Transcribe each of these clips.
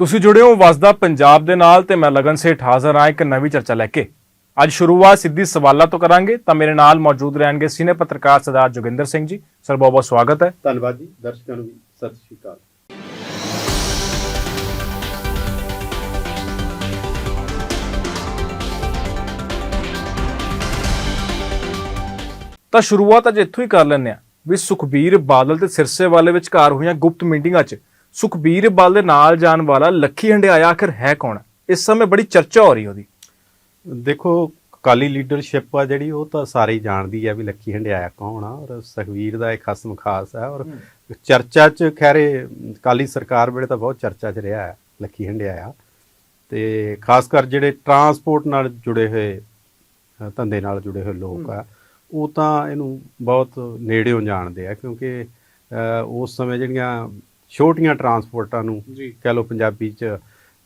ਤੁਸੀਂ ਜੁੜੇ ਹੋ ਵਸਦਾ ਪੰਜਾਬ ਦੇ ਨਾਲ ਤੇ ਮੈਂ ਲਗਨ ਸੇਠ ਹਾਜ਼ਰ ਇੱਕ ਨਵੀਂ ਚਰਚਾ ਲੈ ਕੇ। ਅੱਜ ਸ਼ੁਰੂਆਤ ਸਿੱਧੀ ਸਵਾਲਾਂ ਤੋਂ ਕਰਾਂਗੇ ਤਾਂ ਮੇਰੇ ਨਾਲ ਮੌਜੂਦ ਰਹਿਣਗੇ ਸੀਨੀਅਰ ਪੱਤਰਕਾਰ ਸਰਦਾਰ ਜੋਗਿੰਦਰ ਸਿੰਘ ਜੀ। ਸਰ ਬਹੁਤ ਬਹੁਤ ਸਵਾਗਤ ਹੈ। ਧੰਨਵਾਦ ਜੀ। ਦਰਸ਼ਕਾਂ ਨੂੰ ਵੀ ਸਤਿ ਸ਼੍ਰੀ ਅਕਾਲ। ਤਾਂ ਸ਼ੁਰੂਆਤ ਅੱਜ ਇੱਥੋਂ ਹੀ ਕਰ ਲੈਂਦੇ ਆ ਵੀ ਸੁਖਬੀਰ ਬਾਦਲ ਤੇ ਸਿਰਸੇ ਵਾਲੇ ਵਿਚਕਾਰ ਹੋਈਆਂ ਗੁਪਤ ਮੀਟਿੰਗਾਂ 'ਚ ਸੁਖਬੀਰ ਬਾਦਲ ਦੇ ਨਾਲ ਜਾਣ ਵਾਲਾ ਲੱਖੀ ਹੰਡਿਆਇਆ ਆਖਰ ਹੈ ਕੌਣ? ਇਸ ਸਮੇਂ ਬੜੀ ਚਰਚਾ ਹੋ ਰਹੀ ਉਹਦੀ। ਦੇਖੋ ਕਾਲੀ ਲੀਡਰਸ਼ਿਪ ਆ ਜਿਹੜੀ ਉਹ ਤਾਂ ਸਾਰੇ ਜਾਣਦੀ ਆ ਵੀ ਲੱਕੀ ਹੰਡਿਆਇਆ ਕੌਣ ਆ ਔਰ ਸੁਖਵੀਰ ਦਾ ਇੱਕ ਖਸਮ ਖਾਸ ਹੈ ਔਰ ਚਰਚਾ 'ਚ ਖੈਰੇ ਕਾਲੀ ਸਰਕਾਰ ਵੇਲੇ ਤਾਂ ਬਹੁਤ ਚਰਚਾ 'ਚ ਰਿਹਾ ਹੈ ਲੱਕੀ ਹੰਡਿਆਇਆ। ਤੇ ਖਾਸ ਕਰ ਜਿਹੜੇ ਟਰਾਂਸਪੋਰਟ ਨਾਲ ਜੁੜੇ ਹੋਏ ਧੰਦੇ ਨਾਲ ਜੁੜੇ ਹੋਏ ਲੋਕ ਆ ਉਹ ਤਾਂ ਇਹਨੂੰ ਬਹੁਤ ਨੇੜਿਓਂ ਜਾਣਦੇ ਆ ਕਿਉਂਕਿ ਉਸ ਸਮੇਂ ਜਿਹੜੀਆਂ ਛੋਟੀਆਂ ਟਰਾਂਸਪੋਰਟਾਂ ਨੂੰ। ਕਹ ਲਓ ਪੰਜਾਬੀ 'ਚ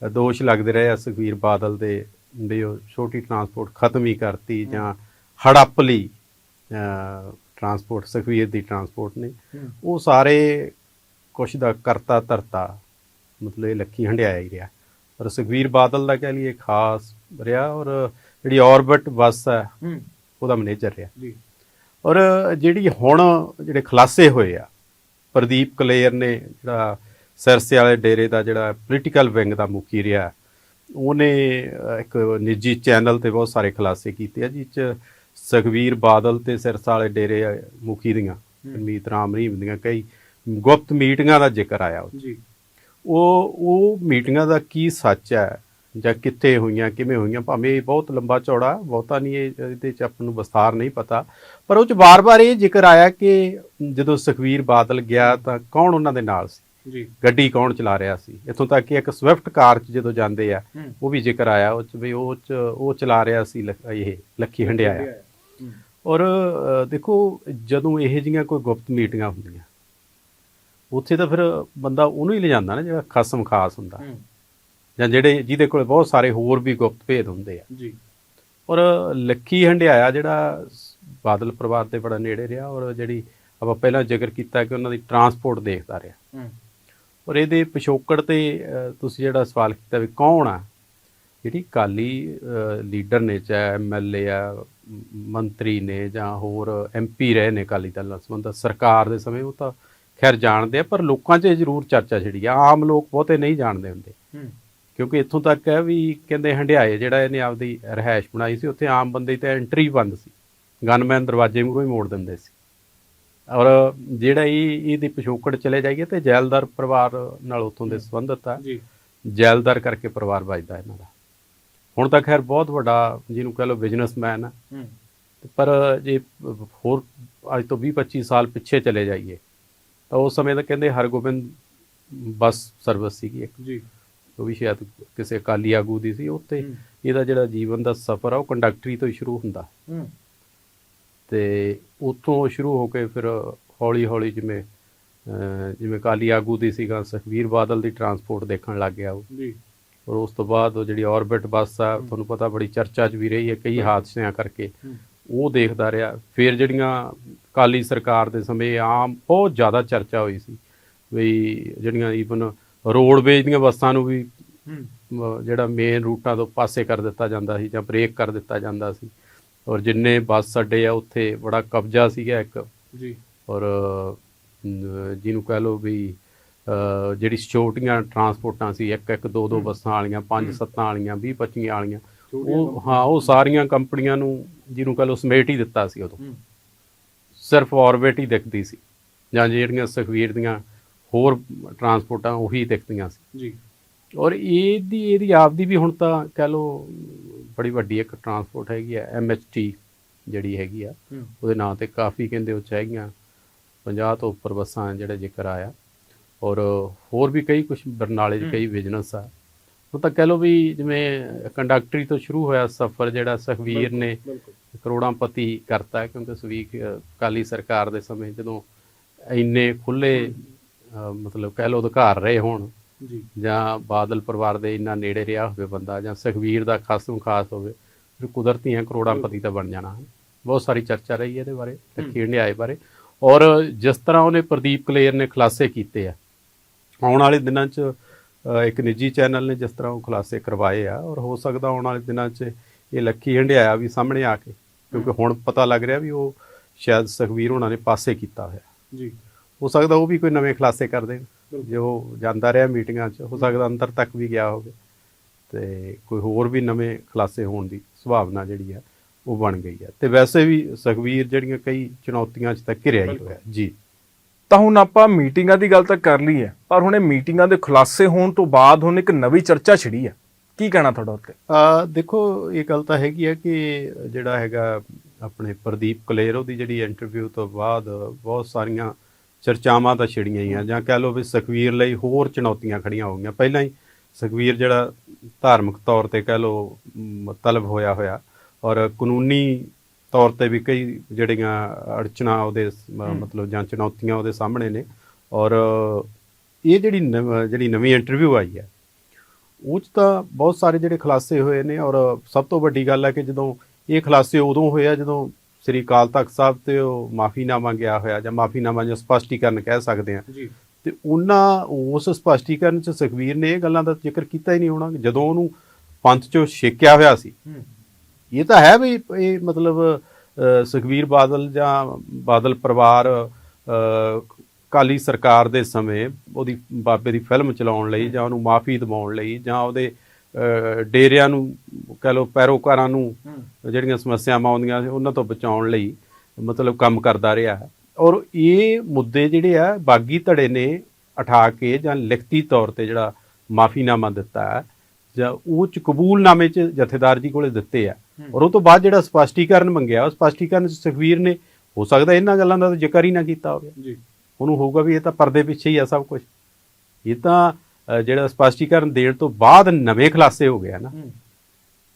ਦੋਸ਼ ਲੱਗਦੇ ਰਹੇ ਆ ਸੁਖਵੀਰ ਬਾਦਲ ਦੇ ਵੀ ਉਹ ਛੋਟੀ ਟਰਾਂਸਪੋਰਟ ਖਤਮ ਹੀ ਕਰਤੀ ਜਾਂ ਹੜੱਪ ਲਈ ਟਰਾਂਸਪੋਰਟ ਸੁਖਵੀਰ ਦੀ ਟਰਾਂਸਪੋਰਟ ਨੇ। ਉਹ ਸਾਰੇ ਕੁਛ ਦਾ ਕਰਤਾ ਧਰਤਾ ਮਤਲਬ ਇਹ ਲੱਕੀ ਹੰਡਿਆਇਆ ਹੀ ਰਿਹਾ। ਪਰ ਸੁਖਵੀਰ ਬਾਦਲ ਦਾ ਕਹਿ ਲਈਏ ਖਾਸ ਰਿਹਾ ਔਰ ਜਿਹੜੀ ਆਰਬਿਟ ਬੱਸ ਹੈ। ਉਹਦਾ ਮੈਨੇਜਰ ਰਿਹਾ। ਜੀ। ਔਰ ਜਿਹੜੀ ਹੁਣ ਜਿਹੜੇ ਖਲਾਸੇ ਹੋਏ ਆ ਪ੍ਰਦੀਪ ਕਲੇਰ ਨੇ ਜਿਹੜਾ ਸਰਸੇ ਵਾਲੇ ਡੇਰੇ ਦਾ ਜਿਹੜਾ ਪੋਲੀਟੀਕਲ ਵਿੰਗ ਦਾ ਮੁਖੀ ਰਿਹਾ ਉਹਨੇ ਇੱਕ ਨਿੱਜੀ ਚੈਨਲ ਤੇ ਬਹੁਤ ਸਾਰੇ ਖਲਾਸੇ ਕੀਤੇ ਆ ਜਿਸ ਚ ਸੁਖਵੀਰ ਬਾਦਲ ਤੇ ਸਿਰਸਾ ਵਾਲੇ ਡੇਰੇ ਮੁਖੀ ਦੀਆਂ ਮੀਤ ਰਾਮ ਰਹੀਮ ਦੀਆਂ ਕਈ ਗੁਪਤ ਮੀਟਿੰਗਾਂ ਦਾ ਜ਼ਿਕਰ ਆਇਆ ਉਹ। ਜੀ ਉਹ ਉਹ ਮੀਟਿੰਗਾਂ ਦਾ ਕੀ ਸੱਚ ਹੈ ਜਾਂ ਕਿੱਥੇ ਹੋਈਆਂ ਕਿਵੇਂ ਹੋਈਆਂ ਭਾਵੇਂ ਇਹ ਬਹੁਤ ਲੰਬਾ ਚੌੜਾ ਬਹੁਤਾ ਨਹੀਂ ਇਹ ਇਹਦੇ ਚ ਆਪਾਂ ਨੂੰ ਵਿਸਥਾਰ ਨਹੀਂ ਪਤਾ ਪਰ ਉਹ ਚ ਵਾਰ-ਵਾਰ ਇਹ ਜ਼ਿਕਰ ਆਇਆ ਕਿ ਜਦੋਂ ਸੁਖਵੀਰ ਬਾਦਲ ਗਿਆ ਤਾਂ ਕੌਣ ਉਹਨਾਂ ਦੇ ਨਾਲ ਸੀ? ਜੀ। ਗੱਡੀ ਕੌਣ ਚਲਾ ਰਿਹਾ ਸੀ? ਇੱਥੋਂ ਤੱਕ ਕਿ ਇੱਕ ਸਵਿਫਟ ਕਾਰ 'ਚ ਜਦੋਂ ਜਾਂਦੇ ਆ ਉਹ ਵੀ ਜ਼ਿਕਰ ਆਇਆ ਉਹ ਚ ਵੀ ਉਹ ਚ ਉਹ ਚਲਾ ਰਿਹਾ ਸੀ ਇਹ ਲੱਖੀ ਹੰਡਿਆਇਆ। ਔਰ ਦੇਖੋ ਜਦੋਂ ਇਹੋ ਜਿਹੀਆਂ ਕੋਈ ਗੁਪਤ ਮੀਟਿੰਗਾਂ ਹੁੰਦੀਆਂ ਉੱਥੇ ਤਾਂ ਫਿਰ ਬੰਦਾ ਉਹਨੂੰ ਹੀ ਲਿਜਾਂਦਾ ਨਾ ਜਿਹੜਾ ਖਸਮ ਖਾਸ ਹੁੰਦਾ। ਜਾਂ ਜਿਹੜੇ ਜਿਹਦੇ ਕੋਲ ਬਹੁਤ ਸਾਰੇ ਹੋਰ ਵੀ ਗੁਪਤ ਭੇਦ ਹੁੰਦੇ ਆ। ਜੀ। ਔਰ ਲੱਖੀ ਹੰਡਿਆਇਆ ਜਿਹੜਾ ਬਾਦਲ ਪਰਿਵਾਰ ਦੇ ਬੜਾ ਨੇੜੇ ਰਿਹਾ ਔਰ ਜਿਹੜੀ ਆਪਾਂ ਪਹਿਲਾਂ ਜ਼ਿਕਰ ਕੀਤਾ ਕਿ ਉਹਨਾਂ ਦੀ ਟਰਾਂਸਪੋਰਟ ਦੇਖਦਾ ਰਿਹਾ। ਔਰ ਇਹਦੇ ਪਿਛੋਕੜ ਤੇ ਤੁਸੀਂ ਜਿਹੜਾ ਸਵਾਲ ਕੀਤਾ ਵੀ ਕੌਣ ਆ? ਜਿਹੜੀ ਕਾਲੀ ਲੀਡਰ ਨੇ ਚਾਹੇ ਐਮਐਲਏ ਆ ਮੰਤਰੀ ਨੇ ਜਾਂ ਹੋਰ ਐਮਪੀ ਰਹੇ ਨੇ ਕਾਲੀ ਦਲ ਨਾਲ ਸੰਬੰਧਤ ਸਰਕਾਰ ਦੇ ਸਮੇਂ ਉਹ ਤਾਂ ਖੈਰ ਜਾਣਦੇ ਆ ਪਰ ਲੋਕਾਂ 'ਚ ਇਹ ਜ਼ਰੂਰ ਚਰਚਾ ਛਿੜੀ ਆ ਆਮ ਲੋਕ ਬਹੁਤੇ ਨਹੀਂ ਜਾਣਦੇ ਹੁੰਦੇ। ਕਿਉਂਕਿ ਇੱਥੋਂ ਤੱਕ ਹੈ ਵੀ ਕਹਿੰਦੇ ਹੰਡਿਆਏ ਜਿਹੜਾ ਇਹਨੇ ਆਪਦੀ ਰਹਿائش ਬਣਾਈ ਸੀ ਉੱਥੇ ਆਮ ਬੰਦੇ ਤੇ ਐਂਟਰੀ ਬੰਦ ਸੀ। ਗਨਮੈਨ ਦਰਵਾਜ਼ੇ ਮੂਹਰੋਂ ਹੀ ਮੋੜ ਦਿੰਦੇ ਸੀ। ਔਰ ਜਿਹੜਾ ਇਹ ਇਹਦੀ ਪਿਛੋਕੜ ਚਲੇ ਜਾਈਏ ਤੇ ਜੈਲਦਾਰ ਪਰਿਵਾਰ ਨਾਲ ਉੱਥੋਂ ਦੇ ਸੰਬੰਧਤ ਆ। ਜੀ। ਜੈਲਦਾਰ ਕਰਕੇ ਪਰਿਵਾਰ ਵੱਜਦਾ ਇਹਨਾਂ ਦਾ। ਹੁਣ ਤਾਂ ਖੈਰ ਬਹੁਤ ਵੱਡਾ ਜਿਹਨੂੰ ਕਹ ਲਓ ਬਿਜ਼ਨਸਮੈਨ ਆ। ਪਰ ਜੇ ਹੋਰ ਅੱਜ ਤੋਂ 20 25 ਸਾਲ ਪਿੱਛੇ ਚਲੇ ਜਾਈਏ ਤਾਂ ਉਸ ਸਮੇਂ ਤਾਂ ਕਹਿੰਦੇ ਹਰਗੋਬਿੰਦ ਬੱਸ ਸਰਵਿਸ ਸੀਗੀ ਇੱਕ। ਜੀ। ਉਹ ਵੀ ਸ਼ਾਇਦ ਕਿਸੇ ਅਕਾਲੀ ਆਗੂ ਦੀ ਸੀ ਉੱਤੇ ਇਹਦਾ ਜਿਹੜਾ ਜੀਵਨ ਦਾ ਸਫ਼ਰ ਆ ਉਹ ਕੰਡਕਟਰੀ ਤੋਂ ਹੀ ਸ਼ੁਰੂ ਹੁੰਦਾ। ਤੇ ਉੱਥੋਂ ਸ਼ੁਰੂ ਹੋ ਕੇ ਫਿਰ ਹੌਲੀ ਹੌਲੀ ਜਿਵੇਂ ਜਿਵੇਂ ਅਕਾਲੀ ਆਗੂ ਦੀ ਸੀਗਾ ਸੁਖਵੀਰ ਬਾਦਲ ਦੀ ਟਰਾਂਸਪੋਰਟ ਦੇਖਣ ਲੱਗ ਗਿਆ ਉਹ। ਜੀ। ਔਰ ਉਸ ਤੋਂ ਬਾਅਦ ਉਹ ਜਿਹੜੀ ਆਰਬਿਟ ਬੱਸ ਆ ਤੁਹਾਨੂੰ ਪਤਾ ਬੜੀ ਚਰਚਾ 'ਚ ਵੀ ਰਹੀ ਹੈ ਕਈ ਹਾਦਸਿਆਂ ਕਰਕੇ। ਉਹ ਦੇਖਦਾ ਰਿਹਾ। ਫਿਰ ਜਿਹੜੀਆਂ ਕਾਲੀ ਸਰਕਾਰ ਦੇ ਸਮੇਂ ਆਮ ਬਹੁਤ ਜ਼ਿਆਦਾ ਚਰਚਾ ਹੋਈ ਸੀ ਵੀ ਜਿਹੜੀਆਂ ਈਵਨ ਰੋਡਵੇਜ ਦੀਆਂ ਬੱਸਾਂ ਨੂੰ ਵੀ ਜਿਹੜਾ ਮੇਨ ਰੂਟਾਂ ਤੋਂ ਪਾਸੇ ਕਰ ਦਿੱਤਾ ਜਾਂਦਾ ਸੀ ਜਾਂ ਬ੍ਰੇਕ ਕਰ ਦਿੱਤਾ ਜਾਂਦਾ ਸੀ। ਔਰ ਜਿੰਨੇ ਬੱਸ ਅੱਡੇ ਆ ਉੱਥੇ ਬੜਾ ਕਬਜ਼ਾ ਸੀਗਾ ਇੱਕ। ਜੀ। ਔਰ ਜਿਹਨੂੰ ਕਹਿ ਲਓ ਵੀ ਜਿਹੜੀ ਛੋਟੀਆਂ ਟਰਾਂਸਪੋਰਟਾਂ ਸੀ ਇੱਕ ਇੱਕ ਦੋ ਦੋ ਬੱਸਾਂ ਵਾਲੀਆਂ ਪੰਜ ਸੱਤਾਂ ਵਾਲੀਆਂ 20 25 ਵਾਲੀਆਂ ਉਹ ਹਾਂ ਉਹ ਸਾਰੀਆਂ ਕੰਪਨੀਆਂ ਨੂੰ ਜਿਹਨੂੰ ਕਹਿ ਲਓ ਸਮੇਟ ਹੀ ਦਿੱਤਾ ਸੀ ਉਦੋਂ। ਸਿਰਫ ਆਰਬਿਟ ਹੀ ਦਿਖਦੀ ਸੀ। ਜਾਂ ਜਿਹੜੀਆਂ ਸੁਖਵੀਰ ਦੀਆਂ ਹੋਰ ਟਰਾਂਸਪੋਰਟਾਂ ਉਹੀ ਦਿਖਦੀਆਂ ਸੀ। ਜੀ। ਔਰ ਇਹਦੀ ਇਹਦੀ ਆਪਦੀ ਵੀ ਹੁਣ ਤਾਂ ਕਹਿ ਲਓ ਬੜੀ ਵੱਡੀ ਇੱਕ ਟਰਾਂਸਪੋਰਟ ਹੈਗੀ ਆ ਐਮਐਚਟੀ ਜਿਹੜੀ ਹੈਗੀ ਆ ਉਹਦੇ ਨਾਂ ਤੇ ਕਾਫੀ ਕਹਿੰਦੇ ਉਹ ਹੈਗੀਆਂ 50 ਤੋਂ ਉੱਪਰ ਬੱਸਾਂ ਜਿਹੜਾ ਜ਼ਿਕਰ ਆਇਆ। ਔਰ ਹੋਰ ਵੀ ਕਈ ਕੁਝ ਬਰਨਾਲੇ 'ਚ ਕਈ ਬਿਜ਼ਨਸ ਆ। ਉਹ ਤਾਂ ਕਹਿ ਲਓ ਵੀ ਜਿਵੇਂ ਕੰਡਕਟਰੀ ਤੋਂ ਸ਼ੁਰੂ ਹੋਇਆ ਸਫ਼ਰ ਜਿਹੜਾ ਸੁਖਵੀਰ ਨੇ ਕਰੋੜਾਂਪਤੀ ਕਰਤਾ ਕਿਉਂਕਿ ਸੁਵੀਕ ਕਾਲੀ ਸਰਕਾਰ ਦੇ ਸਮੇਂ ਜਦੋਂ ਇੰਨੇ ਖੁੱਲੇ ਮਤਲਬ ਕਹਿ ਲਓ ਅਧਿਕਾਰ ਰਹੇ ਹੋਣ ਜੀ। ਜਾਂ ਬਾਦਲ ਪਰਿਵਾਰ ਦੇ ਇੰਨਾ ਨੇੜੇ ਰਿਹਾ ਹੋਵੇ ਬੰਦਾ ਜਾਂ ਸੁਖਵੀਰ ਦਾ ਖਾਸਮ ਖਾਸ ਹੋਵੇ ਫਿਰ ਕੁਦਰਤੀਆਂ ਕਰੋੜਾਂਪਤੀ ਤਾਂ ਬਣ ਜਾਣਾ। ਬਹੁਤ ਸਾਰੀ ਚਰਚਾ ਰਹੀ ਹੈ ਇਹਦੇ ਬਾਰੇ ਲੱਖੀ ਹੰਡਿਆਏ ਬਾਰੇ। ਔਰ ਜਿਸ ਤਰ੍ਹਾਂ ਉਹਨੇ ਪ੍ਰਦੀਪ ਕਲੇਰ ਨੇ ਖੁਲਾਸੇ ਕੀਤੇ ਆ ਆਉਣ ਵਾਲੇ ਦਿਨਾਂ 'ਚ ਇੱਕ ਨਿੱਜੀ ਚੈਨਲ ਨੇ ਜਿਸ ਤਰ੍ਹਾਂ ਉਹ ਖੁਲਾਸੇ ਕਰਵਾਏ ਆ ਔਰ ਹੋ ਸਕਦਾ ਆਉਣ ਵਾਲੇ ਦਿਨਾਂ 'ਚ ਇਹ ਲੱਖੀ ਹੰਡਿਆਇਆ ਵੀ ਸਾਹਮਣੇ ਆ ਕੇ ਕਿਉਂਕਿ ਹੁਣ ਪਤਾ ਲੱਗ ਰਿਹਾ ਵੀ ਉਹ ਸ਼ਾਇਦ ਸੁਖਵੀਰ ਹੋਣਾ ਨੇ ਪਾਸੇ ਕੀਤਾ ਹੋਇਆ। ਜੀ। ਹੋ ਸਕਦਾ ਉਹ ਵੀ ਕੋਈ ਨਵੇਂ ਖੁਲਾਸੇ ਕਰ ਦੇਣ। ਜੋ ਜਾਂਦਾ ਰਿਹਾ ਮੀਟਿੰਗਾਂ 'ਚ ਹੋ ਸਕਦਾ ਅੰਦਰ ਤੱਕ ਵੀ ਗਿਆ ਹੋਵੇ। ਤੇ ਕੋਈ ਹੋਰ ਵੀ ਨਵੇਂ ਖੁਲਾਸੇ ਹੋਣ ਦੀ ਸੰਭਾਵਨਾ ਜਿਹੜੀ ਹੈ ਉਹ ਬਣ ਗਈ ਹੈ ਤੇ ਵੈਸੇ ਵੀ ਸੁਖਵੀਰ ਜਿਹੜੀਆਂ ਕਈ ਚੁਣੌਤੀਆਂ 'ਚ ਤਾਂ ਘਿਰਿਆ ਹੀ ਹੋਇਆ। ਜੀ। ਤਾਂ ਹੁਣ ਆਪਾਂ ਮੀਟਿੰਗਾਂ ਦੀ ਗੱਲ ਤਾਂ ਕਰ ਲਈ ਹੈ ਪਰ ਹੁਣ ਇਹ ਮੀਟਿੰਗਾਂ ਦੇ ਖੁਲਾਸੇ ਹੋਣ ਤੋਂ ਬਾਅਦ ਹੁਣ ਇੱਕ ਨਵੀਂ ਚਰਚਾ ਛਿੜੀ ਹੈ ਕੀ ਕਹਿਣਾ ਤੁਹਾਡਾ ਉੱਤੇ? ਆ ਦੇਖੋ ਇਹ ਗੱਲ ਤਾਂ ਹੈਗੀ ਹੈ ਕਿ ਜਿਹੜਾ ਹੈਗਾ ਆਪਣੇ ਪ੍ਰਦੀਪ ਕਲੇਰ ਉਹਦੀ ਜਿਹੜੀ ਇੰਟਰਵਿਊ ਤੋਂ ਬਾਅਦ ਬਹੁਤ ਸਾਰੀਆਂ ਚਰਚਾਵਾਂ ਤਾਂ ਛਿੜੀਆਂ ਹੀ ਆ ਜਾਂ ਕਹਿ ਲਓ ਵੀ ਸੁਖਵੀਰ ਲਈ ਹੋਰ ਚੁਣੌਤੀਆਂ ਖੜੀਆਂ ਹੋ ਗਈਆਂ। ਪਹਿਲਾਂ ਹੀ ਸੁਖਵੀਰ ਜਿਹੜਾ ਧਾਰਮਿਕ ਤੌਰ ਤੇ ਕਹਿ ਲਓ ਤਲਬ ਹੋਇਆ ਹੋਇਆ ਔਰ ਕਾਨੂੰਨੀ ਤੌਰ ਤੇ ਵੀ ਕਈ ਜਿਹੜੀਆਂ ਅੜਚਣਾ ਉਹਦੇ ਮਤਲਬ ਜਾਂ ਚੁਣੌਤੀਆਂ ਉਹਦੇ ਸਾਹਮਣੇ ਨੇ ਔਰ ਇਹ ਜਿਹੜੀ ਜਿਹੜੀ ਨਵੀਂ ਇੰਟਰਵਿਊ ਆਈ ਹੈ ਉਹ 'ਚ ਤਾਂ ਬਹੁਤ ਸਾਰੇ ਜਿਹੜੇ ਖੁਲਾਸੇ ਹੋਏ ਨੇ ਔਰ ਸਭ ਤੋਂ ਵੱਡੀ ਗੱਲ ਹੈ ਕਿ ਜਦੋਂ ਇਹ ਖੁਲਾਸੇ ਉਦੋਂ ਹੋਏ ਆ ਜਦੋਂ ਸ੍ਰੀ ਅਕਾਲ ਤਖਤ ਸਾਹਿਬ ਤੇ ਉਹ ਮਾਫੀਨਾਮਾ ਗਿਆ ਹੋਇਆ ਜਾਂ ਮਾਫੀਨਾਮਾ ਜਾਂ ਸਪਸ਼ਟੀਕਰਨ ਕਹਿ ਸਕਦੇ ਆ ਜੀ। ਤੇ ਉਹਨਾਂ ਉਸ ਸਪਸ਼ਟੀਕਰਨ ਚ ਸੁਖਵੀਰ ਨੇ ਇਹ ਗੱਲਾਂ ਦਾ ਜ਼ਿਕਰ ਕੀਤਾ ਹੀ ਨਹੀਂ ਹੋਣਾ ਜਦੋਂ ਉਹਨੂੰ ਪੰਥ ਚੋਂ ਛੇਕਿਆ ਹੋਇਆ ਸੀ। ਇਹ ਤਾਂ ਹੈ ਵੀ ਇਹ ਮਤਲਬ ਸੁਖਵੀਰ ਬਾਦਲ ਜਾਂ ਬਾਦਲ ਪਰਿਵਾਰ ਕਾਲੀ ਸਰਕਾਰ ਦੇ ਸਮੇਂ ਉਹਦੀ ਬਾਬੇ ਦੀ ਫਿਲਮ ਚਲਾਉਣ ਲਈ ਜਾਂ ਉਹਨੂੰ ਮਾਫੀ ਦਿਵਾਉਣ ਲਈ ਜਾਂ ਉਹਦੇ ਡੇਰਿਆਂ ਨੂੰ ਕਹ ਲਓ ਪੈਰੋਕਾਰਾਂ ਨੂੰ ਜਿਹੜੀਆਂ ਸਮੱਸਿਆਵਾਂ ਆਉਂਦੀਆਂ ਉਹਨਾਂ ਤੋਂ ਬਚਾਉਣ ਲਈ ਮਤਲਬ ਕੰਮ ਕਰਦਾ ਰਿਹਾ ਹੈ। ਔਰ ਇਹ ਮੁੱਦੇ ਜਿਹੜੇ ਆ ਬਾਗੀ ਧੜੇ ਨੇ ਉਠਾ ਕੇ ਜਾਂ ਲਿਖਤੀ ਤੌਰ ਤੇ ਜਿਹੜਾ ਮਾਫੀਨਾਮਾ ਦਿੱਤਾ ਹੈ ਜਾਂ ਉਹ ਚ ਕਬੂਲਨਾਮੇ ਚ ਜਥੇਦਾਰ ਜੀ ਕੋਲੇ ਦਿੱਤੇ ਆ। ਔਰ ਉਹ ਤੋਂ ਬਾਅਦ ਜਿਹੜਾ ਸਪਸ਼ਟੀਕਰਨ ਮੰਗਿਆ ਉਹ ਸਪਸ਼ਟੀਕਰਨ ਚ ਸੁਖਵੀਰ ਨੇ ਹੋ ਸਕਦਾ ਇਹਨਾਂ ਗੱਲਾਂ ਦਾ ਜ਼ਿਕਰ ਹੀ ਨਾ ਕੀਤਾ ਹੋਵੇ। ਜੀ। ਉਹਨੂੰ ਹੋਊਗਾ ਵੀ ਇਹ ਤਾਂ ਪਰਦੇ ਪਿੱਛੇ ਹੀ ਆ ਸਭ ਕੁਝ ਇਹ ਤਾਂ ਜਿਹੜਾ ਸਪਸ਼ਟੀਕਰਨ ਦੇਣ ਤੋਂ ਬਾਅਦ ਨਵੇਂ ਖੁਲਾਸੇ ਹੋ ਗਿਆ ਨਾ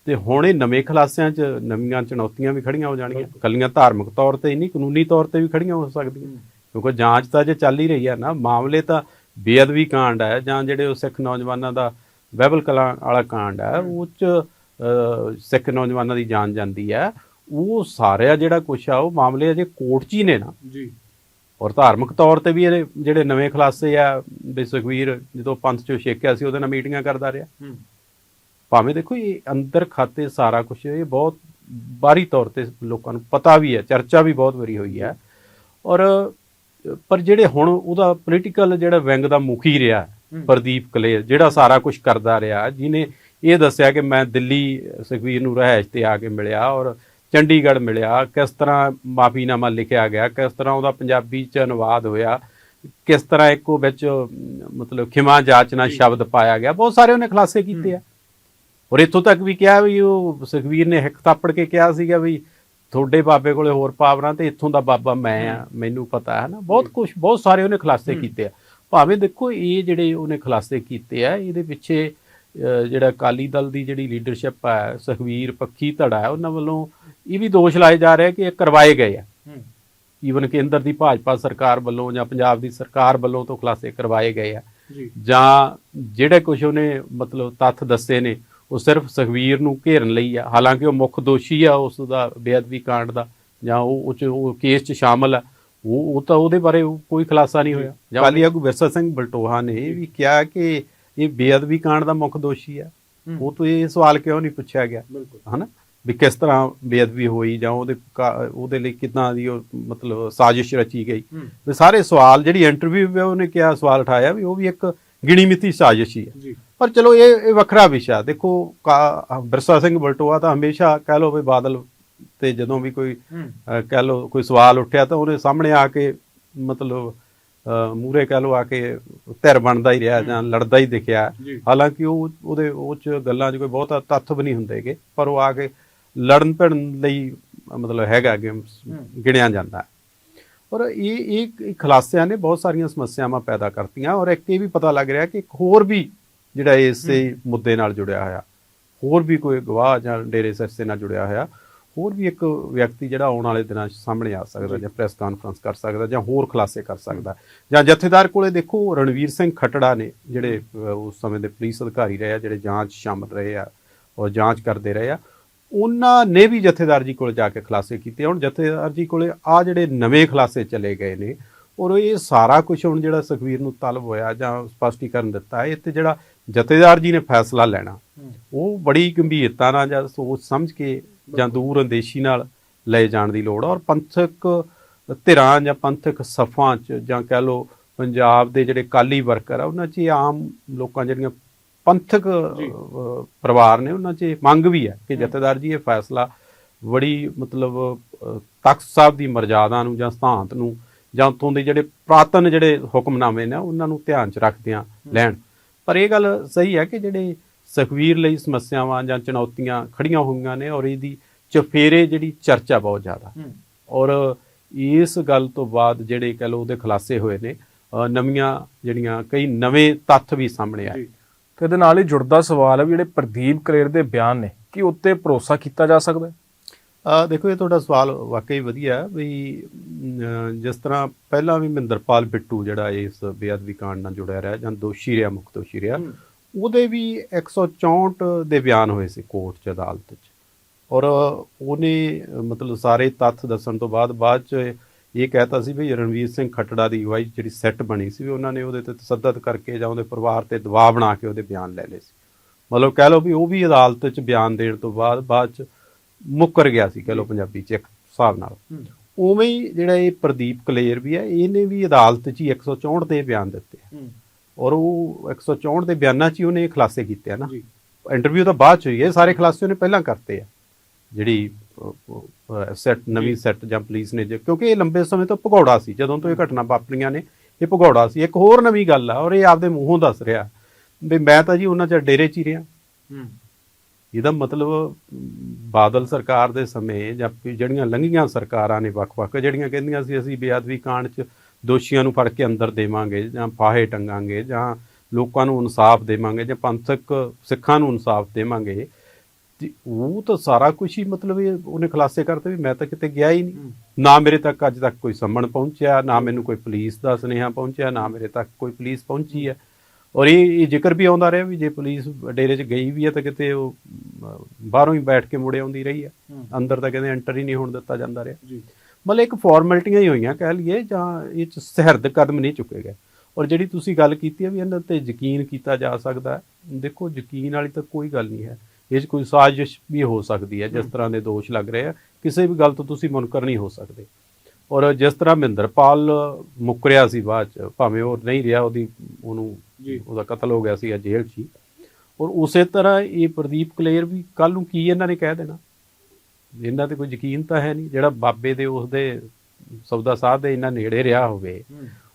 ਤੇ ਹੁਣ ਇਹ ਨਵੇਂ ਖੁਲਾਸਿਆਂ 'ਚ ਨਵੀਆਂ ਚੁਣੌਤੀਆਂ ਵੀ ਖੜੀਆਂ ਹੋ ਜਾਣਗੀਆਂ। ਕੱਲੀਆਂ ਧਾਰਮਿਕ ਤੌਰ ਤੇ ਹੀ ਨਹੀਂ ਕਾਨੂੰਨੀ ਤੌਰ ਤੇ ਵੀ ਖੜੀਆਂ ਹੋ ਸਕਦੀਆਂ। ਕਿਉਂਕਿ ਜਾਂਚ ਤਾਂ ਜੇ ਚੱਲ ਹੀ ਰਹੀ ਹੈ ਨਾ ਮਾਮਲੇ ਤਾਂ ਬੇਅਦਬੀ ਕਾਂਡ ਹੈ ਜਾਂ ਜਿਹੜੇ ਉਹ ਸਿੱਖ ਨੌਜਵਾਨਾਂ ਦਾ ਬਹਿਬਲ ਕਲਾਂ ਵਾਲਾ ਕਾਂਡ ਹੈ। ਉਹ 'ਚ ਸਿੱਖ ਨੌਜਵਾਨਾਂ ਦੀ ਜਾਨ ਜਾਂਦੀ ਹੈ ਉਹ ਸਾਰਿਆ ਜਿਹੜਾ ਕੁਛ ਆ ਉਹ ਮਾਮਲੇ ਅਜੇ ਕੋਰਟ 'ਚ ਹੀ ਨੇ ਨਾ। ਜੀ। ਔਰ ਧਾਰਮਿਕ ਤੌਰ ਤੇ ਵੀ ਇਹਦੇ ਜਿਹੜੇ ਨਵੇਂ ਖਲਾਸੇ ਆ ਵੀ ਸੁਖਵੀਰ ਜਦੋਂ ਪੰਥ ਚੋਂ ਛੇਕਿਆ ਸੀ ਉਹਦੇ ਨਾਲ ਮੀਟਿੰਗਾਂ ਕਰਦਾ ਰਿਹਾ। ਭਾਵੇਂ ਦੇਖੋ ਇਹ ਅੰਦਰ ਖਾਤੇ ਸਾਰਾ ਕੁਝ ਇਹ ਬਹੁਤ ਬਾਰੀ ਤੌਰ ਤੇ ਲੋਕਾਂ ਨੂੰ ਪਤਾ ਵੀ ਹੈ ਚਰਚਾ ਵੀ ਬਹੁਤ ਵਾਰੀ ਹੋਈ ਹੈ। ਔਰ ਪਰ ਜਿਹੜੇ ਹੁਣ ਉਹਦਾ ਪੋਲੀਟੀਕਲ ਜਿਹੜਾ ਵਿੰਗ ਦਾ ਮੁਖੀ ਰਿਹਾ ਪ੍ਰਦੀਪ ਕਲੇਰ ਜਿਹੜਾ ਸਾਰਾ ਕੁਝ ਕਰਦਾ ਰਿਹਾ ਜਿਹਨੇ ਇਹ ਦੱਸਿਆ ਕਿ ਮੈਂ ਦਿੱਲੀ ਸੁਖਵੀਰ ਨੂੰ ਰਹਿائش ਤੇ ਆ ਕੇ ਮਿਲਿਆ ਔਰ ਚੰਡੀਗੜ੍ਹ ਮਿਲਿਆ ਕਿਸ ਤਰ੍ਹਾਂ ਮਾਫੀਨਾਮਾ ਲਿਖਿਆ ਗਿਆ ਕਿਸ ਤਰ੍ਹਾਂ ਉਹਦਾ ਪੰਜਾਬੀ ਚ ਅਨੁਵਾਦ ਹੋਇਆ ਕਿਸ ਤਰ੍ਹਾਂ ਇੱਕੋ ਵਿੱਚ ਮਤਲਬ ਖਿਮਾ ਜਾਚਨਾ ਸ਼ਬਦ ਪਾਇਆ ਗਿਆ ਬਹੁਤ ਸਾਰੇ ਉਹਨੇ ਖੁਲਾਸੇ ਕੀਤੇ ਆ। ਔਰ ਇੱਥੋਂ ਤੱਕ ਵੀ ਕਿਹਾ ਵੀ ਉਹ ਸੁਖਵੀਰ ਨੇ ਹਿੱਕ ਥਾਪੜ ਕੇ ਕਿਹਾ ਸੀਗਾ ਵੀ ਤੁਹਾਡੇ ਬਾਬੇ ਕੋਲੇ ਹੋਰ ਪਾਵਰਾਂ ਤੇ ਇੱਥੋਂ ਦਾ ਬਾਬਾ ਮੈਂ ਆ ਮੈਨੂੰ ਪਤਾ ਹੈ ਨਾ ਬਹੁਤ ਕੁਝ ਬਹੁਤ ਸਾਰੇ ਉਹਨੇ ਖੁਲਾਸੇ ਕੀਤੇ ਆ। ਭਾਵੇਂ ਦੇਖੋ ਇਹ ਜਿਹੜੇ ਉਹਨੇ ਖੁਲਾਸੇ ਕੀਤੇ ਆ ਇਹਦੇ ਪਿੱਛੇ ਜਿਹੜਾ ਅਕਾਲੀ ਦਲ ਦੀ ਜਿਹੜੀ ਲੀਡਰਸ਼ਿਪ ਹੈ ਸੁਖਵੀਰ ਪੱਖੀ ਧੜਾ ਹੈ ਉਹਨਾਂ ਵੱਲੋਂ ਇਹ ਵੀ ਦੋਸ਼ ਲਾਏ ਜਾ ਰਹੇ ਕਿ ਇਹ ਕਰਵਾਏ ਗਏ ਆ। ਈਵਨ ਕੇਂਦਰ ਦੀ ਭਾਜਪਾ ਸਰਕਾਰ ਵੱਲੋਂ ਜਾਂ ਪੰਜਾਬ ਦੀ ਸਰਕਾਰ ਵੱਲੋਂ ਤੋਂ ਖੁਲਾਸੇ ਕਰਵਾਏ ਗਏ ਆ। ਜੀ। ਜਿਹੜੇ ਕੁਝ ਉਹਨੇ ਮਤਲਬ ਤੱਥ ਦੱਸੇ ਨੇ ਉਹ ਸਿਰਫ ਸੁਖਵੀਰ ਨੂੰ ਘੇਰਨ ਲਈ ਆ। ਹਾਲਾਂਕਿ ਉਹ ਮੁੱਖ ਦੋਸ਼ੀ ਆ ਉਸ ਦਾ ਬੇਅਦਬੀ ਕਾਂਡ ਦਾ ਜਾਂ ਉਹ ਉਹ ਕੇਸ 'ਚ ਸ਼ਾਮਲ ਆ। ਉਹ ਉਹ ਤਾਂ ਉਹਦੇ ਬਾਰੇ ਕੋਈ ਖੁਲਾਸਾ ਨਹੀਂ ਹੋਇਆ। ਜਾਂ ਕਾਲੀ ਆਗੂ ਵਿਰਸਾ ਸਿੰਘ ਬਲਟੋਹਾ ਨੇ ਇਹ ਵੀ ਕਿਹਾ ਕਿ ਇਹ ਬੇਅਦਬੀ ਕਾਂਡ ਦਾ ਮੁੱਖ ਦੋਸ਼ੀ ਆ। ਉਹ ਤੋਂ ਇਹ ਸਵਾਲ ਕਿਉਂ ਨਹੀਂ ਪੁੱਛਿਆ ਗਿਆ? ਹਨਾ? ਵੀ ਕਿਸ ਤਰ੍ਹਾਂ ਬੇਅਦਬੀ ਹੋਈ ਜਾਂ ਉਹਦੇ ਉਹਦੇ ਲਈ ਕਿਦਾਂ ਦੀ ਉਹ ਮਤਲਬ ਸਾਜ਼ਿਸ਼ ਰਚੀ ਗਈ? ਵੀ ਸਾਰੇ ਸਵਾਲ ਜਿਹੜੀ ਇੰਟਰਵਿਊ ਵਿੱਚ ਉਹਨੇ ਕਿਹਾ ਸਵਾਲ ਉਠਾਇਆ ਵੀ ਉਹ ਵੀ ਇੱਕ ਗਿਣੀ ਮਿੱਤੀ ਸਾਜ਼ਿਸ਼ ਹੀ ਹੈ ਪਰ ਚਲੋ ਇਹ ਇਹ ਵੱਖਰਾ ਵਿਸ਼ਾ। ਦੇਖੋ ਬਿਰਸਾ ਸਿੰਘ ਬਲਟੋਆ ਤਾਂ ਹਮੇਸ਼ਾ ਕਹਿ ਲਓ ਵੀ ਬਾਦਲ ਤੇ ਜਦੋਂ ਵੀ ਕੋਈ ਕਹਿ ਲਓ ਕੋਈ ਸਵਾਲ ਉੱਠਿਆ ਤਾਂ ਉਹਨੇ ਸਾਹਮਣੇ ਆ ਕੇ ਮਤਲਬ ਮੂਰੇ ਕਹਿ ਲਓ ਆ ਕੇ ਧਿਰ ਬਣਦਾ ਹੀ ਰਿਹਾ ਜਾਂ ਲੜਦਾ ਹੀ ਦਿਖਿਆ। ਹਾਲਾਂਕਿ ਉਹ ਉਹਦੇ ਉਹ ਚ ਗੱਲਾਂ 'ਚ ਕੋਈ ਬਹੁਤਾ ਤੱਥ ਵੀ ਨਹੀਂ ਹੁੰਦੇਗੇ ਪਰ ਉਹ ਆ ਕੇ ਲੜਨ ਭਿੜਨ ਲਈ ਮਤਲਬ ਹੈਗਾ ਕਿ ਗਿਣਿਆ ਜਾਂਦਾ। ਔਰ ਇਹ ਇਹ ਇਹ ਖੁਲਾਸਿਆਂ ਨੇ ਬਹੁਤ ਸਾਰੀਆਂ ਸਮੱਸਿਆਵਾਂ ਪੈਦਾ ਕਰਤੀਆਂ ਔਰ ਇੱਕ ਇਹ ਵੀ ਪਤਾ ਲੱਗ ਰਿਹਾ ਕਿ ਇੱਕ ਹੋਰ ਵੀ ਜਿਹੜਾ ਇਸੇ ਮੁੱਦੇ ਨਾਲ ਜੁੜਿਆ ਹੋਇਆ ਹੋਰ ਵੀ ਕੋਈ ਗਵਾਹ ਜਾਂ ਡੇਰੇ ਸਰਸੇ ਨਾਲ ਜੁੜਿਆ ਹੋਇਆ ਹੋਰ ਵੀ ਇੱਕ ਵਿਅਕਤੀ ਜਿਹੜਾ ਆਉਣ ਵਾਲੇ ਦਿਨਾਂ 'ਚ ਸਾਹਮਣੇ ਆ ਸਕਦਾ ਜਾਂ ਪ੍ਰੈਸ ਕਾਨਫਰੰਸ ਕਰ ਸਕਦਾ ਜਾਂ ਹੋਰ ਖੁਲਾਸੇ ਕਰ ਸਕਦਾ ਜਾਂ ਜਥੇਦਾਰ ਕੋਲੇ ਦੇਖੋ ਰਣਵੀਰ ਸਿੰਘ ਖੱਟੜਾ ਨੇ ਜਿਹੜੇ ਉਸ ਸਮੇਂ ਦੇ ਪੁਲਿਸ ਅਧਿਕਾਰੀ ਰਹੇ ਆ ਜਿਹੜੇ ਜਾਂਚ ਸ਼ਾਮਲ ਰਹੇ ਆ ਔਰ ਜਾਂਚ ਕਰਦੇ ਰਹੇ ਆ ਉਹਨਾਂ ਨੇ ਵੀ ਜਥੇਦਾਰ ਜੀ ਕੋਲ ਜਾ ਕੇ ਖੁਲਾਸੇ ਕੀਤੇ। ਹੁਣ ਜਥੇਦਾਰ ਜੀ ਕੋਲੇ ਆ ਜਿਹੜੇ ਨਵੇਂ ਖੁਲਾਸੇ ਚਲੇ ਗਏ ਨੇ ਔਰ ਇਹ ਸਾਰਾ ਕੁਝ ਹੁਣ ਜਿਹੜਾ ਸੁਖਵੀਰ ਨੂੰ ਤਲਬ ਹੋਇਆ ਜਾਂ ਸਪਸ਼ਟੀਕਰਨ ਦਿੱਤਾ ਹੈ ਇਹ ਤੇ ਜਿਹੜਾ ਜਥੇਦਾਰ ਜੀ ਨੇ ਫੈਸਲਾ ਲੈਣਾ ਉਹ ਬੜੀ ਗੰਭੀਰਤਾ ਨਾਲ ਜਾਂ ਸੋਚ ਸਮਝ ਕੇ ਜਾਂ ਦੂਰ ਅੰਦੇਸ਼ੀ ਨਾਲ ਲਏ ਜਾਣ ਦੀ ਲੋੜ ਔਰ ਪੰਥਕ ਧਿਰਾਂ ਜਾਂ ਪੰਥਕ ਸਫਾਂ ਚ ਜਾਂ ਕਹਿ ਲਓ ਪੰਜਾਬ ਦੇ ਜਿਹੜੇ ਕਾਲੀ ਵਰਕਰ ਆ ਉਹਨਾਂ 'ਚ ਆਮ ਲੋਕਾਂ ਜਿਹੜੀਆਂ ਪੰਥਕ ਪਰਿਵਾਰ ਨੇ ਉਹਨਾਂ 'ਚ ਮੰਗ ਵੀ ਹੈ ਕਿ ਜਥੇਦਾਰ ਜੀ ਇਹ ਫੈਸਲਾ ਬੜੀ ਮਤਲਬ ਤਖਤ ਸਾਹਿਬ ਦੀ ਮਰਜ਼ਾਦਾ ਨੂੰ ਜਾਂ ਸਿਧਾਂਤ ਨੂੰ ਜਾਂ ਉੱਥੋਂ ਦੇ ਜਿਹੜੇ ਪ੍ਰਾਤਨ ਜਿਹੜੇ ਹੁਕਮਨਾਮੇ ਨੇ ਉਹਨਾਂ ਨੂੰ ਧਿਆਨ 'ਚ ਰੱਖਦਿਆਂ ਲੈਣ। ਪਰ ਇਹ ਗੱਲ ਸਹੀ ਹੈ ਕਿ ਜਿਹੜੇ ਸੁਖਵੀਰ ਲਈ ਸਮੱਸਿਆਵਾਂ ਜਾਂ ਚੁਣੌਤੀਆਂ ਖੜੀਆਂ ਹੋਈਆਂ ਨੇ ਔਰ ਇਹਦੀ ਚਫੇਰੇ ਜਿਹੜੀ ਚਰਚਾ ਬਹੁਤ ਜ਼ਿਆਦਾ। ਔਰ ਇਸ ਗੱਲ ਤੋਂ ਬਾਅਦ ਜਿਹੜੇ ਕਹ ਲਓ ਉਹਦੇ ਖੁਲਾਸੇ ਹੋਏ ਨੇ ਨਵੀਆਂ ਜਿਹੜੀਆਂ ਕਈ ਨਵੇਂ ਤੱਥ ਵੀ ਸਾਹਮਣੇ ਆਏ। ਤੇ ਇਹਦੇ ਨਾਲ ਹੀ ਜੁੜਦਾ ਸਵਾਲ ਹੈ ਵੀ ਜਿਹੜੇ ਪ੍ਰਦੀਪ ਕਲੇਰ ਦੇ ਬਿਆਨ ਨੇ ਕੀ ਉੱਤੇ ਭਰੋਸਾ ਕੀਤਾ ਜਾ ਸਕਦਾ ਹੈ? ਆ ਦੇਖੋ ਇਹ ਤੁਹਾਡਾ ਸਵਾਲ ਵਾਕਈ ਵਧੀਆ ਹੈ ਵੀ ਜਿਸ ਤਰ੍ਹਾਂ ਪਹਿਲਾਂ ਵੀ ਮਹਿੰਦਰਪਾਲ ਬਿੱਟੂ ਜਿਹੜਾ ਇਸ ਬੇਅਦਬੀ ਕਾਂਡ ਨਾਲ ਜੁੜਿਆ ਰਿਹਾ ਜਾਂ ਦੋਸ਼ੀ ਰਿਹਾ ਮੁੱਖ ਦੋਸ਼ੀ ਰਿਹਾ ਉਹਦੇ ਵੀ 164 ਦੇ ਬਿਆਨ ਹੋਏ ਸੀ ਕੋਰਟ 'ਚ ਅਦਾਲਤ 'ਚ। ਔਰ ਉਹਨੇ ਮਤਲਬ ਸਾਰੇ ਤੱਥ ਦੱਸਣ ਤੋਂ ਬਾਅਦ ਬਾਅਦ 'ਚ ਇਹ ਕਹਿਤਾ ਸੀ ਵੀ ਰਣਵੀਰ ਸਿੰਘ ਖੱਟੜਾ ਦੀ 'ਚ ਜਿਹੜੀ ਸੈੱਟ ਬਣੀ ਸੀ ਵੀ ਉਹਨਾਂ ਨੇ ਉਹਦੇ ਤੇ ਤਸੱਦਦ ਕਰਕੇ ਜਾਂ ਉਹਦੇ ਪਰਿਵਾਰ ਤੇ ਦਬਾਅ ਬਣਾ ਕੇ ਉਹਦੇ ਬਿਆਨ ਲੈ ਲਏ ਸੀ। ਮਤਲਬ ਕਹਿ ਲਓ ਵੀ ਉਹ ਵੀ ਅਦਾਲਤ 'ਚ ਬਿਆਨ ਦੇਣ ਤੋਂ ਬਾਅਦ ਬਾਅਦ 'ਚ ਮੁੱਕਰ ਗਿਆ ਸੀ ਕਹਿ ਲਓ ਪੰਜਾਬੀ 'ਚ ਇੱਕ ਹਿਸਾਬ ਨਾਲ। ਉਵੇਂ ਹੀ ਜਿਹੜਾ ਇਹ ਪ੍ਰਦੀਪ ਕਲੇਰ ਵੀ ਹੈ ਇਹਨੇ ਵੀ ਅਦਾਲਤ 'ਚ ਹੀ 164 ਦੇ ਬਿਆਨ ਦਿੱਤੇ। ਔਰ ਉਹ 164 ਦੇ ਬਿਆਨਾਂ 'ਚ ਹੀ ਉਹਨੇ ਇਹ ਖੁਲਾਸੇ ਕੀਤੇ ਆ ਨਾ। ਇੰਟਰਵਿਊ ਤਾਂ ਬਾਅਦ 'ਚ ਹੋਈ ਹੈ ਇਹ ਸਾਰੇ ਖੁਲਾਸੇ ਉਹਨੇ ਪਹਿਲਾਂ ਕਰਤੇ ਆ। ਜਿਹੜੀ ਸੈੱਟ ਨਵੀਂ ਸੈੱਟ ਜਾਂ ਪੁਲਿਸ ਨੇ ਜੇ- ਕਿਉਂਕਿ ਇਹ ਲੰਬੇ ਸਮੇਂ ਤੋਂ ਭਗੌੜਾ ਸੀ ਜਦੋਂ ਤੋਂ ਇਹ ਘਟਨਾ ਵਾਪਰੀਆਂ ਨੇ ਇਹ ਭਗੌੜਾ ਸੀ। ਇੱਕ ਹੋਰ ਨਵੀਂ ਗੱਲ ਆ ਔਰ ਇਹ ਆਪਦੇ ਮੂੰਹੋਂ ਦੱਸ ਰਿਹਾ। ਵੀ ਮੈਂ ਤਾਂ ਜੀ ਉਹਨਾਂ ਚ ਡੇਰੇ 'ਚ ਹੀ ਰਿਹਾ। ਇਹਦਾ ਮਤਲਬ ਬਾਦਲ ਸਰਕਾਰ ਦੇ ਸਮੇਂ ਜਾਂ ਜਿਹੜੀਆਂ ਲੰਘੀਆਂ ਸਰਕਾਰਾਂ ਨੇ ਵੱਖ-ਵੱਖ ਜਿਹੜੀਆਂ ਕਹਿੰਦੀਆਂ ਸੀ ਅਸੀਂ ਬੇਅਦਬੀ ਕਾਂਡ 'ਚ ਦੋਸ਼ੀਆਂ ਨੂੰ ਫੜ ਕੇ ਅੰਦਰ ਦੇਵਾਂਗੇ ਜਾਂ ਫਾਹੇ ਟੰਗਾਂਗੇ ਜਾਂ ਲੋਕਾਂ ਨੂੰ ਇਨਸਾਫ ਦੇਵਾਂਗੇ ਜਾਂ ਪੰਥਕ ਸਿੱਖਾਂ ਨੂੰ ਇਨਸਾਫ ਦੇਵਾਂਗੇ। ਤੇ ਉਹ ਤਾਂ ਸਾਰਾ ਕੁਝ ਹੀ ਮਤਲਬ ਇਹ ਉਹਨੇ ਖੁਲਾਸੇ ਕਰਤੇ ਵੀ ਮੈਂ ਤਾਂ ਕਿਤੇ ਗਿਆ ਹੀ ਨਹੀਂ। ਨਾ ਮੇਰੇ ਤੱਕ ਅੱਜ ਤੱਕ ਕੋਈ ਸੰਮਣ ਪਹੁੰਚਿਆ ਨਾ ਮੈਨੂੰ ਕੋਈ ਪੁਲਿਸ ਦਾ ਸੁਨੇਹਾ ਪਹੁੰਚਿਆ ਨਾ ਮੇਰੇ ਤੱਕ ਕੋਈ ਪੁਲਿਸ ਪਹੁੰਚੀ ਹੈ। ਔਰ ਇਹ ਇਹ ਜ਼ਿਕਰ ਵੀ ਆਉਂਦਾ ਰਿਹਾ ਵੀ ਜੇ ਪੁਲਿਸ ਡੇਰੇ 'ਚ ਗਈ ਵੀ ਹੈ ਤਾਂ ਕਿਤੇ ਉਹ ਬਾਹਰੋਂ ਹੀ ਬੈਠ ਕੇ ਮੁੜੇ ਆਉਂਦੀ ਰਹੀ ਹੈ। ਅੰਦਰ ਤਾਂ ਕਹਿੰਦੇ ਐਂਟਰ ਹੀ ਨਹੀਂ ਹੋਣ ਦਿੱਤਾ ਜਾਂਦਾ ਰਿਹਾ। ਜੀ। ਮਤਲਬ ਇੱਕ ਫਾਰਮੈਲਿਟੀਆਂ ਹੀ ਹੋਈਆਂ ਕਹਿ ਲਈਏ ਜਾਂ ਇਹ 'ਚ ਸਹਿਰਦ ਕਦਮ ਨਹੀਂ ਚੁੱਕੇ ਗਏ। ਔਰ ਜਿਹੜੀ ਤੁਸੀਂ ਗੱਲ ਕੀਤੀ ਹੈ ਵੀ ਇਹਨਾਂ ਤੇ ਯਕੀਨ ਕੀਤਾ ਜਾ ਸਕਦਾ ਹੈ ਦੇਖੋ ਯਕੀਨ ਵਾਲੀ ਤਾਂ ਕੋਈ ਗੱਲ ਨਹੀਂ ਹੈ। ਇਹ 'ਚ ਕੋਈ ਸਾਜ਼ਿਸ਼ ਵੀ ਹੋ ਸਕਦੀ ਹੈ ਜਿਸ ਤਰ੍ਹਾਂ ਦੇ ਦੋਸ਼ ਲੱਗ ਰਹੇ ਆ ਕਿਸੇ ਵੀ ਗੱਲ ਤੋਂ ਤੁਸੀਂ ਮੁਨਕਰ ਨਹੀਂ ਹੋ ਸਕਦੇ। ਔਰ ਜਿਸ ਤਰ੍ਹਾਂ ਮਹਿੰਦਰਪਾਲ ਮੁਕਰਿਆ ਸੀ ਬਾਅਦ ਚ ਭਾਵੇਂ ਉਹ ਨਹੀਂ ਰਿਹਾ ਉਹਦੀ ਉਹਨੂੰ ਉਹਦਾ ਕਤਲ ਹੋ ਗਿਆ ਸੀ ਜੇਲ੍ਹ 'ਚ ਹੀ। ਔਰ ਉਸੇ ਤਰ੍ਹਾਂ ਇਹ ਪ੍ਰਦੀਪ ਕਲੇਰ ਵੀ ਕੱਲ ਨੂੰ ਕੀ ਇਹਨਾਂ ਨੇ ਕਹਿ ਦੇਣਾ? ਇਹਨਾਂ ਤੇ ਕੋਈ ਯਕੀਨ ਤਾਂ ਹੈ ਨਹੀਂ ਜਿਹੜਾ ਬਾਬੇ ਦੇ ਉਸਦੇ ਸੌਦਾ ਸਾਹਿਬ ਦੇ ਇਹਨਾਂ ਨੇੜੇ ਰਿਹਾ ਹੋਵੇ।